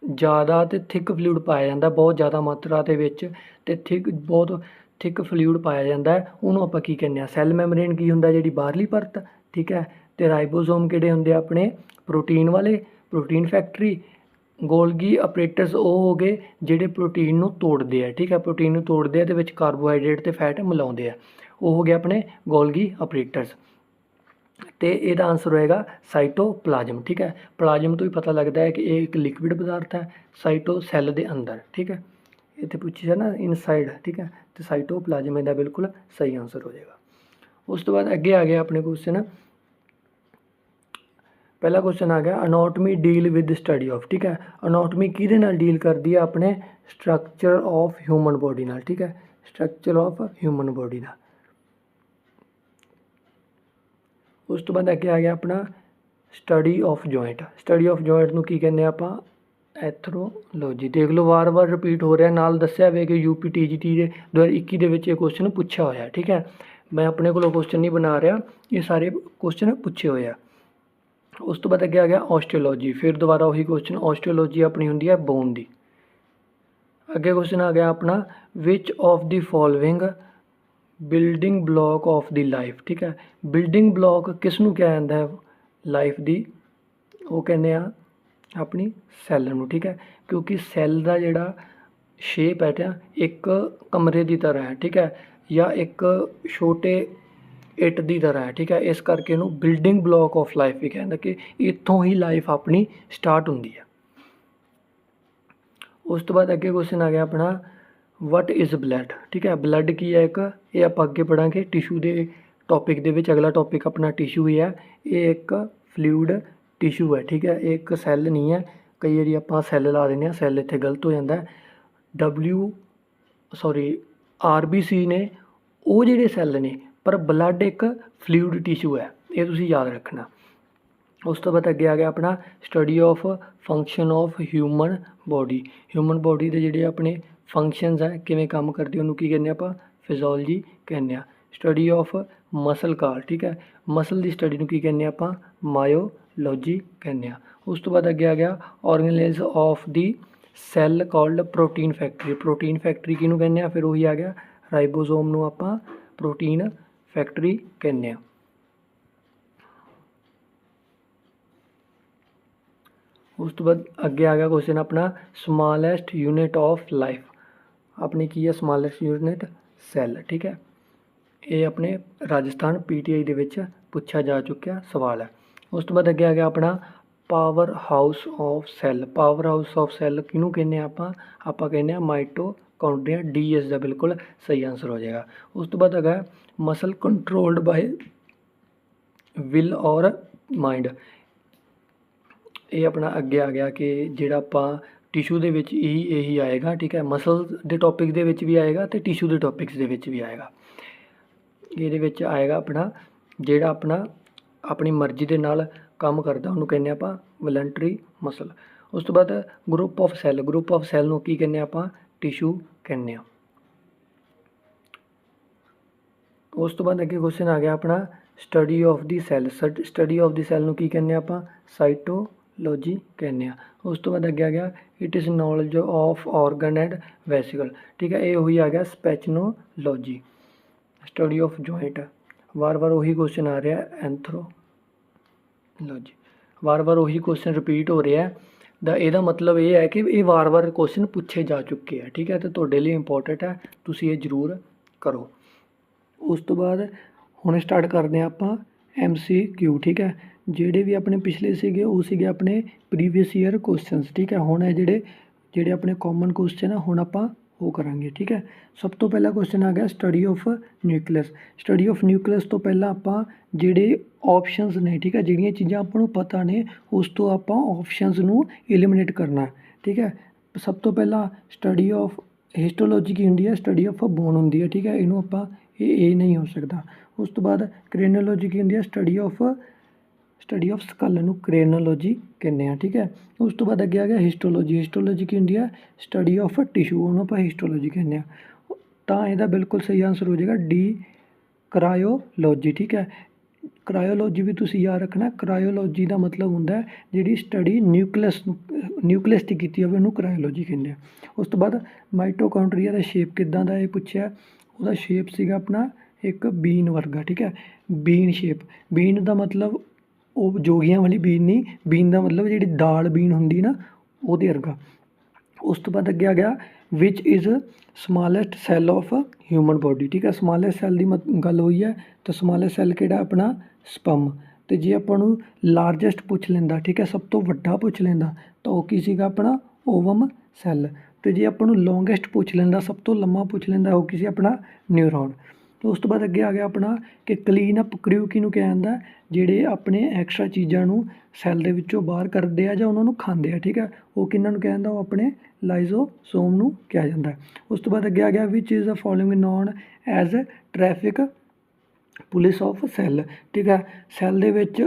ਜ਼ਿਆਦਾ ਤੇ ਥਿਕ ਫਲੂਇਡ ਪਾਇਆ ਜਾਂਦਾ, ਬਹੁਤ ਜ਼ਿਆਦਾ ਮਾਤਰਾ ਦੇ ਵਿੱਚ ਤੇ ਥਿਕ ਬਹੁਤ ਥਿਕ ਫਲੂਇਡ ਪਾਇਆ ਜਾਂਦਾ ਉਹਨੂੰ ਆਪਾਂ ਕੀ ਕਹਿੰਦੇ ਆ ਸੈੱਲ ਮੈਮਬ੍ਰੇਨ ਕੀ ਹੁੰਦਾ? ਜਿਹੜੀ ਬਾਹਰਲੀ ਪਰਤ, ਠੀਕ ਹੈ? ਤੇ ਰਾਈਬੋਸੋਮ ਕਿਹੜੇ ਹੁੰਦੇ ਆ ਆਪਣੇ? ਪ੍ਰੋਟੀਨ ਵਾਲੇ, ਪ੍ਰੋਟੀਨ ਫੈਕਟਰੀ, ਗੋਲਗੀ ਆਪਰੇਟਰਸ ਉਹ ਹੋ ਗਏ ਜਿਹੜੇ ਪ੍ਰੋਟੀਨ ਨੂੰ ਤੋੜਦੇ ਆ, ਠੀਕ ਹੈ? ਪ੍ਰੋਟੀਨ ਨੂੰ ਤੋੜਦੇ ਆ ਤੇ ਵਿੱਚ ਕਾਰਬੋਹਾਈਡਰੇਟ ਤੇ ਫੈਟ ਮਿਲਾਉਂਦੇ ਆ। ਉਹ ਹੋ ਗਿਆ ਆਪਣੇ ਗੋਲਗੀ ਆਪਰੇਟਰਸ। ਤੇ ਇਹਦਾ ਆਨਸਰ ਹੋਏਗਾ ਸਾਈਟੋਪਲਾਜ਼ਮ ਠੀਕ ਹੈ? ਪਲਾਜ਼ਮ ਤੋਂ ਹੀ ਪਤਾ ਲੱਗਦਾ ਹੈ ਕਿ ਇਹ ਇੱਕ ਲਿਕਵਿਡ ਪਦਾਰਥ ਹੈ ਸਾਈਟੋ ਸੈੱਲ ਦੇ ਅੰਦਰ, ਠੀਕ ਹੈ? ਇੱਥੇ ਪੁੱਛਿਆ ਨਾ ਇਨਸਾਈਡ ਠੀਕ ਹੈ? ਤੇ ਸਾਈਟੋਪਲਾਜ਼ਮ ਇਹਦਾ ਬਿਲਕੁਲ ਸਹੀ ਆਨਸਰ ਹੋ ਜਾਏਗਾ। ਉਸ ਤੋਂ ਬਾਅਦ ਅੱਗੇ ਆ ਗਿਆ ਆਪਣੇ ਕੁਐਸਚਨ ਪਹਿਲਾ ਕੁਐਸਚਨ ਆ ਗਿਆ anatomy deal with study of ਠੀਕ ਹੈ? ਅਨਾਟਮੀ ਕਿਹਦੇ ਨਾਲ ਡੀਲ ਕਰਦੀ ਹੈ ਆਪਣੇ ਸਟਰਕਚਰ ਆਫ ਹਿਊਮਨ ਬੋਡੀ ਨਾਲ, ਠੀਕ ਹੈ? ਸਟਰਕਚਰ ਆਫ ਹਿਊਮਨ ਬੋਡੀ ਦਾ ਉਸ ਤੋਂ ਬਾਅਦ ਅੱਗੇ ਆ ਗਿਆ ਆਪਣਾ study of joint study of joint ਨੂੰ ਕੀ ਕਹਿੰਦੇ ਆ ਆਪਾਂ? ਐਥਰੋਲੋਜੀ ਦੇਖ ਲਓ ਵਾਰ-ਵਾਰ ਰਿਪੀਟ ਹੋ ਰਿਹਾ, ਨਾਲ ਦੱਸਿਆ ਹੋਇਆ ਕਿ ਯੂਪੀ ਟੀਜੀਟੀ ਦੇ 2021 ਦੇ ਵਿੱਚ ਇਹ ਕੁਐਸਚਨ ਪੁੱਛਿਆ ਹੋਇਆ, ਠੀਕ ਹੈ? ਮੈਂ ਆਪਣੇ ਕੋਲੋਂ ਕੁਐਸਚਨ ਨਹੀਂ ਬਣਾ ਰਿਹਾ, ਇਹ ਸਾਰੇ ਕੁਐਸਚਨ ਪੁੱਛੇ ਹੋਏ ਆ। ਉਸ ਤੋਂ ਬਾਅਦ ਅੱਗੇ ਆ ਗਿਆ ਆਸਟ੍ਰੋਲੋਜੀ ਫਿਰ ਦੁਬਾਰਾ ਉਹੀ ਕੁਐਸਚਨ ਆਸਟ੍ਰੋਲੋਜੀ ਆਪਣੀ ਹੁੰਦੀ ਹੈ ਬੋਨ ਦੀ। ਅੱਗੇ ਕੁਐਸਚਨ ਆ ਗਿਆ ਆਪਣਾ which of the following building block of the life ਠੀਕ ਹੈ? ਬਿਲਡਿੰਗ ਬਲੌਕ ਕਿਸ ਨੂੰ ਕਿਹਾ ਜਾਂਦਾ ਹੈ ਲਾਈਫ ਦੀ? ਉਹ ਕਹਿੰਦੇ ਆ ਆਪਣੀ ਸੈੱਲ ਨੂੰ, ਠੀਕ ਹੈ? ਕਿਉਂਕਿ ਸੈੱਲ ਦਾ ਜਿਹੜਾ ਸ਼ੇਪ ਹੈ ਤਾਂ ਇੱਕ ਕਮਰੇ ਦੀ ਤਰ੍ਹਾਂ ਹੈ, ਠੀਕ ਹੈ? ਜਾਂ ਇੱਕ ਛੋਟੇ ਇੱਟ ਦੀ ਤਰ੍ਹਾਂ ਹੈ, ਠੀਕ ਹੈ? ਇਸ ਕਰਕੇ ਇਹਨੂੰ ਬਿਲਡਿੰਗ ਬਲੌਕ ਆਫ ਲਾਈਫ ਵੀ ਕਹਿੰਦਾ ਕਿ ਇੱਥੋਂ ਹੀ ਲਾਈਫ ਆਪਣੀ ਸਟਾਰਟ ਹੁੰਦੀ ਹੈ। ਉਸ ਤੋਂ ਬਾਅਦ ਅੱਗੇ ਕੁਐਸਚਨ ਆ ਗਿਆ ਆਪਣਾ ਵਟ ਇਜ਼ ਬਲੱਡ ਠੀਕ ਹੈ? ਬਲੱਡ ਕੀ ਹੈ ਇੱਕ? ਇਹ ਆਪਾਂ ਅੱਗੇ ਪੜਾਂਗੇ ਟਿਸ਼ੂ ਦੇ ਟੌਪਿਕ ਦੇ ਵਿੱਚ ਅਗਲਾ ਟੌਪਿਕ ਆਪਣਾ ਟਿਸ਼ੂ ਹੀ ਹੈ। ਇਹ ਇੱਕ ਫਲੂਇਡ ਟਿਸ਼ੂ ਹੈ, ਠੀਕ ਹੈ? ਇਹ ਇੱਕ ਸੈੱਲ ਨਹੀਂ ਹੈ। ਕਈ ਵਾਰੀ ਆਪਾਂ ਸੈੱਲ ਲਾ ਦਿੰਦੇ ਆ ਸੈੱਲ ਇੱਥੇ ਗਲਤ ਹੋ ਜਾਂਦਾ ਹੈ। ਡਬਲਿਊ ਸੌਰੀ ਆਰਬੀਸੀ ਨੇ, ਉਹ ਜਿਹੜੇ ਸੈੱਲ ਨੇ, ਪਰ ਬਲੱਡ ਇੱਕ ਫਲੂਇਡ ਟਿਸ਼ੂ ਹੈ, ਇਹ ਤੁਸੀਂ ਯਾਦ ਰੱਖਣਾ। ਉਸ ਤੋਂ ਬਾਅਦ ਅੱਗੇ ਆ ਗਿਆ ਆਪਣਾ study of function of human body human body ਦੇ ਜਿਹੜੇ ਆਪਣੇ ਫੰਕਸ਼ਨਸ ਹੈ, ਕਿਵੇਂ ਕੰਮ ਕਰਦੀ, ਉਹਨੂੰ ਕੀ ਕਹਿੰਦੇ ਆਪਾਂ? ਫਿਜ਼ੀਓਲੋਜੀ ਕਹਿੰਦੇ ਆ ਸਟੱਡੀ ਆਫ ਮਸਲ ਕਾਰ ਠੀਕ ਹੈ? ਮਸਲ ਦੀ ਸਟੱਡੀ ਨੂੰ ਕੀ ਕਹਿੰਦੇ ਆਪਾਂ? ਮਾਇਓ ਲੋਜੀ ਕਹਿੰਦੇ ਆ। ਉਸ ਤੋਂ ਬਾਅਦ ਅੱਗੇ ਆ ਗਿਆ organelles of the cell called protein factory protein factory ਕਿਹਨੂੰ ਕਹਿੰਦੇ ਆ? ਫਿਰ ਉਹੀ ਆ ਗਿਆ ਰਾਈਬੋਸੋਮ ਨੂੰ ਆਪਾਂ ਪ੍ਰੋਟੀਨ ਫੈਕਟਰੀ ਕਹਿੰਦੇ ਆ। ਉਸ ਤੋਂ ਬਾਅਦ ਅੱਗੇ ਆ ਗਿਆ ਕੁਐਸਚਨ ਆਪਣਾ ਸਮਾਲੈਸਟ ਯੂਨਿਟ ਆਫ ਲਾਈਫ ਆਪਣੀ ਕੀ ਹੈ ਸਮਾਲੈਸਟ ਯੂਨਿਟ ਸੈੱਲ ਠੀਕ ਹੈ? ਇਹ ਆਪਣੇ ਰਾਜਸਥਾਨ ਪੀਟੀਆਈ ਦੇ ਵਿੱਚ ਪੁੱਛਿਆ ਜਾ ਚੁੱਕਿਆ ਸਵਾਲ ਹੈ। ਉਸ ਤੋਂ ਬਾਅਦ ਅੱਗੇ ਆ ਗਿਆ ਆਪਣਾ power house of cell power house of cell ਕਿਹਨੂੰ ਕਹਿੰਦੇ ਆ ਆਪਾਂ? ਆਪਾਂ ਕਹਿੰਦੇ ਆ ਡੀ ਡੀਐਸ ਦਾ ਬਿਲਕੁਲ ਸਹੀ ਆਨਸਰ ਹੋ ਜਾਏਗਾ। ਉਸ ਤੋਂ ਬਾਅਦ ਹੈਗਾ muscle controlled by will or mind ਇਹ ਆਪਣਾ ਅੱਗੇ ਆ ਗਿਆ ਕਿ ਜਿਹੜਾ ਆਪਾਂ ਟਿਸ਼ੂ ਦੇ ਵਿੱਚ ਇਹੀ ਇਹੀ ਆਏਗਾ, ਠੀਕ ਹੈ? ਮਸਲ ਦੇ ਟੌਪਿਕ ਦੇ ਵਿੱਚ ਵੀ ਆਏਗਾ ਤੇ ਟਿਸ਼ੂ ਦੇ ਟੌਪਿਕਸ ਦੇ ਵਿੱਚ ਵੀ ਆਏਗਾ। ਇਹਦੇ ਵਿੱਚ ਆਏਗਾ ਆਪਣਾ ਜਿਹੜਾ ਆਪਣਾ ਆਪਣੀ ਮਰਜ਼ੀ ਦੇ ਨਾਲ ਕੰਮ ਕਰਦਾ, ਉਹਨੂੰ ਕਹਿੰਦੇ ਆਪਾਂ ਵਲੰਟਰੀ ਮਸਲ ਉਸ ਤੋਂ ਬਾਅਦ group of cell group of cell ਨੂੰ ਕੀ ਕਹਿੰਦੇ ਆਪਾਂ? ਟਿਸ਼ੂ ਕਹਿੰਦੇ ਆ ਉਸ ਤੋਂ ਬਾਅਦ ਅੱਗੇ ਕੁਐਸਚਨ ਆ ਗਿਆ ਆਪਣਾ study of the cell study of the cell ਨੂੰ ਕੀ ਕਹਿੰਦੇ ਆਪਾਂ? ਸਾਈਟੋਲੋਜੀ ਕਹਿੰਦੇ ਆ ਉਸ ਤੋਂ ਬਾਅਦ ਅੱਗੇ ਆ ਗਿਆ it is knowledge of organ and vesicle ਠੀਕ ਹੈ, ਇਹ ਉਹੀ ਆ ਗਿਆ ਸਪੈਚਨੋਲੋਜੀ ਸਟੱਡੀ ਆਫ ਜੁਆਇੰਟ ਵਾਰ-ਵਾਰ ਉਹੀ ਕੁਐਸਚਨ ਆ ਰਿਹਾ ਐਂਥਰੋ। ਲਓ ਜੀ ਵਾਰ-ਵਾਰ ਉਹੀ ਕੁਐਸਚਨ ਰਿਪੀਟ ਹੋ ਰਿਹਾ ਦਾ ਇਹਦਾ ਮਤਲਬ ਇਹ ਹੈ ਕਿ ਇਹ ਵਾਰ-ਵਾਰ ਕੁਐਸਚਨ ਪੁੱਛੇ ਜਾ ਚੁੱਕੇ ਆ, ਠੀਕ ਹੈ? ਤੇ ਤੁਹਾਡੇ ਲਈ ਇੰਪੋਰਟੈਂਟ ਹੈ, ਤੁਸੀਂ ਇਹ ਜ਼ਰੂਰ ਕਰੋ। ਉਸ ਤੋਂ ਬਾਅਦ ਹੁਣ ਸਟਾਰਟ ਕਰਦੇ ਹਾਂ ਆਪਾਂ ਐੱਮ ਸੀ ਕਿਊ ਠੀਕ ਹੈ? ਜਿਹੜੇ ਵੀ ਆਪਣੇ ਪਿਛਲੇ ਸੀਗੇ, ਉਹ ਸੀਗੇ ਆਪਣੇ ਪ੍ਰੀਵੀਅਸ ਈਅਰ ਕੁਐਸਚਨਸ ਠੀਕ ਹੈ? ਹੁਣ ਇਹ ਜਿਹੜੇ ਜਿਹੜੇ ਆਪਣੇ ਕਾਮਨ ਕੁਐਸਚਨ ਆ, ਹੁਣ ਆਪਾਂ ਉਹ ਕਰਾਂਗੇ, ਠੀਕ ਹੈ? ਸਭ ਤੋਂ ਪਹਿਲਾ ਕੁਐਸਚਨ ਆ ਗਿਆ study of nucleus study of nucleus ਤੋਂ ਪਹਿਲਾਂ ਆਪਾਂ ਜਿਹੜੇ ਆਪਸ਼ਨਸ ਨੇ, ਠੀਕ ਹੈ? ਜਿਹੜੀਆਂ ਚੀਜ਼ਾਂ ਆਪਾਂ ਨੂੰ ਪਤਾ ਨੇ, ਉਸ ਤੋਂ ਆਪਾਂ ਆਪਸ਼ਨਸ ਨੂੰ ਐਲੀਮੀਨੇਟ ਕਰਨਾ, ਠੀਕ ਹੈ? ਸਭ ਤੋਂ ਪਹਿਲਾਂ ਸਟੱਡੀ ਆਫ ਹਿਸਟੋਲੋਜੀ ਕੀ ਹੁੰਦੀ ਹੈ? ਸਟੱਡੀ ਆਫ ਬੋਨ ਹੁੰਦੀ ਹੈ, ਠੀਕ ਹੈ? ਇਹਨੂੰ ਆਪਾਂ ਇਹ ਇਹ ਨਹੀਂ ਹੋ ਸਕਦਾ। ਉਸ ਤੋਂ ਬਾਅਦ ਕ੍ਰੇਨੋਲੋਜੀ ਕੀ ਹੁੰਦੀ ਹੈ? ਸਟੱਡੀ ਆਫ ਸਟੱਡੀ ਆਫ ਸਕਲ ਨੂੰ ਕ੍ਰੇਨੋਲੋਜੀ ਕਹਿੰਦੇ ਆ ਠੀਕ ਹੈ। ਉਸ ਤੋਂ ਬਾਅਦ ਅੱਗੇ ਆ ਗਿਆ ਹਿਸਟੋਲੋਜੀ ਹਿਸਟੋਲੋਜੀ ਕੀ ਹੁੰਦੀ ਹੈ ਸਟੱਡੀ ਆਫ ਟਿਸ਼ੂ ਉਹਨੂੰ ਆਪਾਂ ਹਿਸਟੋਲੋਜੀ ਕਹਿੰਦੇ ਆ ਤਾਂ ਇਹਦਾ ਬਿਲਕੁਲ ਸਹੀ ਆਨਸਰ ਹੋ ਜਾਏਗਾ ਡੀ ਕਰਾਇਓਲੋਜੀ ਠੀਕ ਹੈ। ਕਰਾਇਓਲੋਜੀ ਵੀ ਤੁਸੀਂ ਯਾਦ ਰੱਖਣਾ ਕਰਾਇਓਲੋਜੀ ਦਾ ਮਤਲਬ ਹੁੰਦਾ ਹੈ ਜਿਹੜੀ ਸਟੱਡੀ ਨਿਊਕਲੀਅਸ ਨਿਊਕਲੀਅਸ ਦੀ ਕੀਤੀ ਹੋਵੇ ਉਹਨੂੰ ਕਰਾਇਓਲੋਜੀ ਕਹਿੰਦੇ ਆ। ਉਸ ਤੋਂ ਬਾਅਦ ਮਾਈਟੋਕੌਂਡਰੀਆ ਦਾ ਸ਼ੇਪ ਕਿੱਦਾਂ ਦਾ ਇਹ ਪੁੱਛਿਆ? ਉਹਦਾ ਸ਼ੇਪ ਸੀਗਾ ਆਪਣਾ ਇੱਕ ਬੀਨ ਵਰਗਾ, ਠੀਕ ਹੈ। ਬੀਨ ਸ਼ੇਪ ਬੀਨ ਦਾ ਮਤਲਬ ਉਹ ਜੋਗੀਆਂ ਵਾਲੀ ਬੀਨ ਨਹੀਂ, ਬੀਨ ਦਾ ਮਤਲਬ ਜਿਹੜੀ ਦਾਲ ਬੀਨ ਹੁੰਦੀ ਨਾ, ਉਹਦੇ ਵਰਗਾ। ਉਸ ਤੋਂ ਬਾਅਦ ਅੱਗੇ ਆ ਗਿਆ which is smallest cell of human body ਠੀਕ ਹੈ ਸਮਾਲੈਸਟ ਸੈੱਲ ਦੀ ਮਤ- ਗੱਲ ਹੋਈ ਹੈ, ਤਾਂ ਸਮਾਲੈਸਟ ਸੈੱਲ ਕਿਹੜਾ ਆਪਣਾ? ਸਪਮ ਤੇ ਜੇ ਆਪਾਂ ਨੂੰ ਲਾਰਜੈਸਟ ਪੁੱਛ ਲੈਂਦਾ, ਠੀਕ ਹੈ ਸਭ ਤੋਂ ਵੱਡਾ ਪੁੱਛ ਲੈਂਦਾ, ਤਾਂ ਉਹ ਕੀ ਸੀਗਾ ਆਪਣਾ? ਓਵਮ ਸੈੱਲ ਤੇ ਜੇ ਆਪਾਂ ਨੂੰ ਲੌਂਗੈਸਟ ਪੁੱਛ ਲੈਂਦਾ, ਸਭ ਤੋਂ ਲੰਮਾ ਪੁੱਛ ਲੈਂਦਾ, ਉਹ ਕੀ ਸੀ ਆਪਣਾ? ਨਿਊਰੋਨ ਤੇ ਉਸ ਤੋਂ ਬਾਅਦ ਅੱਗੇ ਆ ਗਿਆ ਆਪਣਾ ਕਿ ਕਲੀਨ ਅਪ ਕ੍ਰਿਊ ਕਿਹਨੂੰ ਕਿਹਾ ਜਾਂਦਾ ਜਿਹੜੇ ਆਪਣੇ ਐਕਸਟਰਾ ਚੀਜ਼ਾਂ ਨੂੰ ਸੈੱਲ ਦੇ ਵਿੱਚੋਂ ਬਾਹਰ ਕਰਦੇ ਆ ਜਾਂ ਉਹਨਾਂ ਨੂੰ ਖਾਂਦੇ ਆ, ਠੀਕ ਹੈ? ਉਹ ਕਿਹਨਾਂ ਨੂੰ ਕਿਹਾ ਜਾਂਦਾ? ਉਹ ਆਪਣੇ ਲਾਈਜ਼ੋਸੋਮ ਨੂੰ ਕਿਹਾ ਜਾਂਦਾ ਉਸ ਤੋਂ ਬਾਅਦ ਅੱਗੇ ਆ ਗਿਆ which is the following known as traffic police of cell ਠੀਕ ਹੈ? ਸੈੱਲ ਦੇ ਵਿੱਚ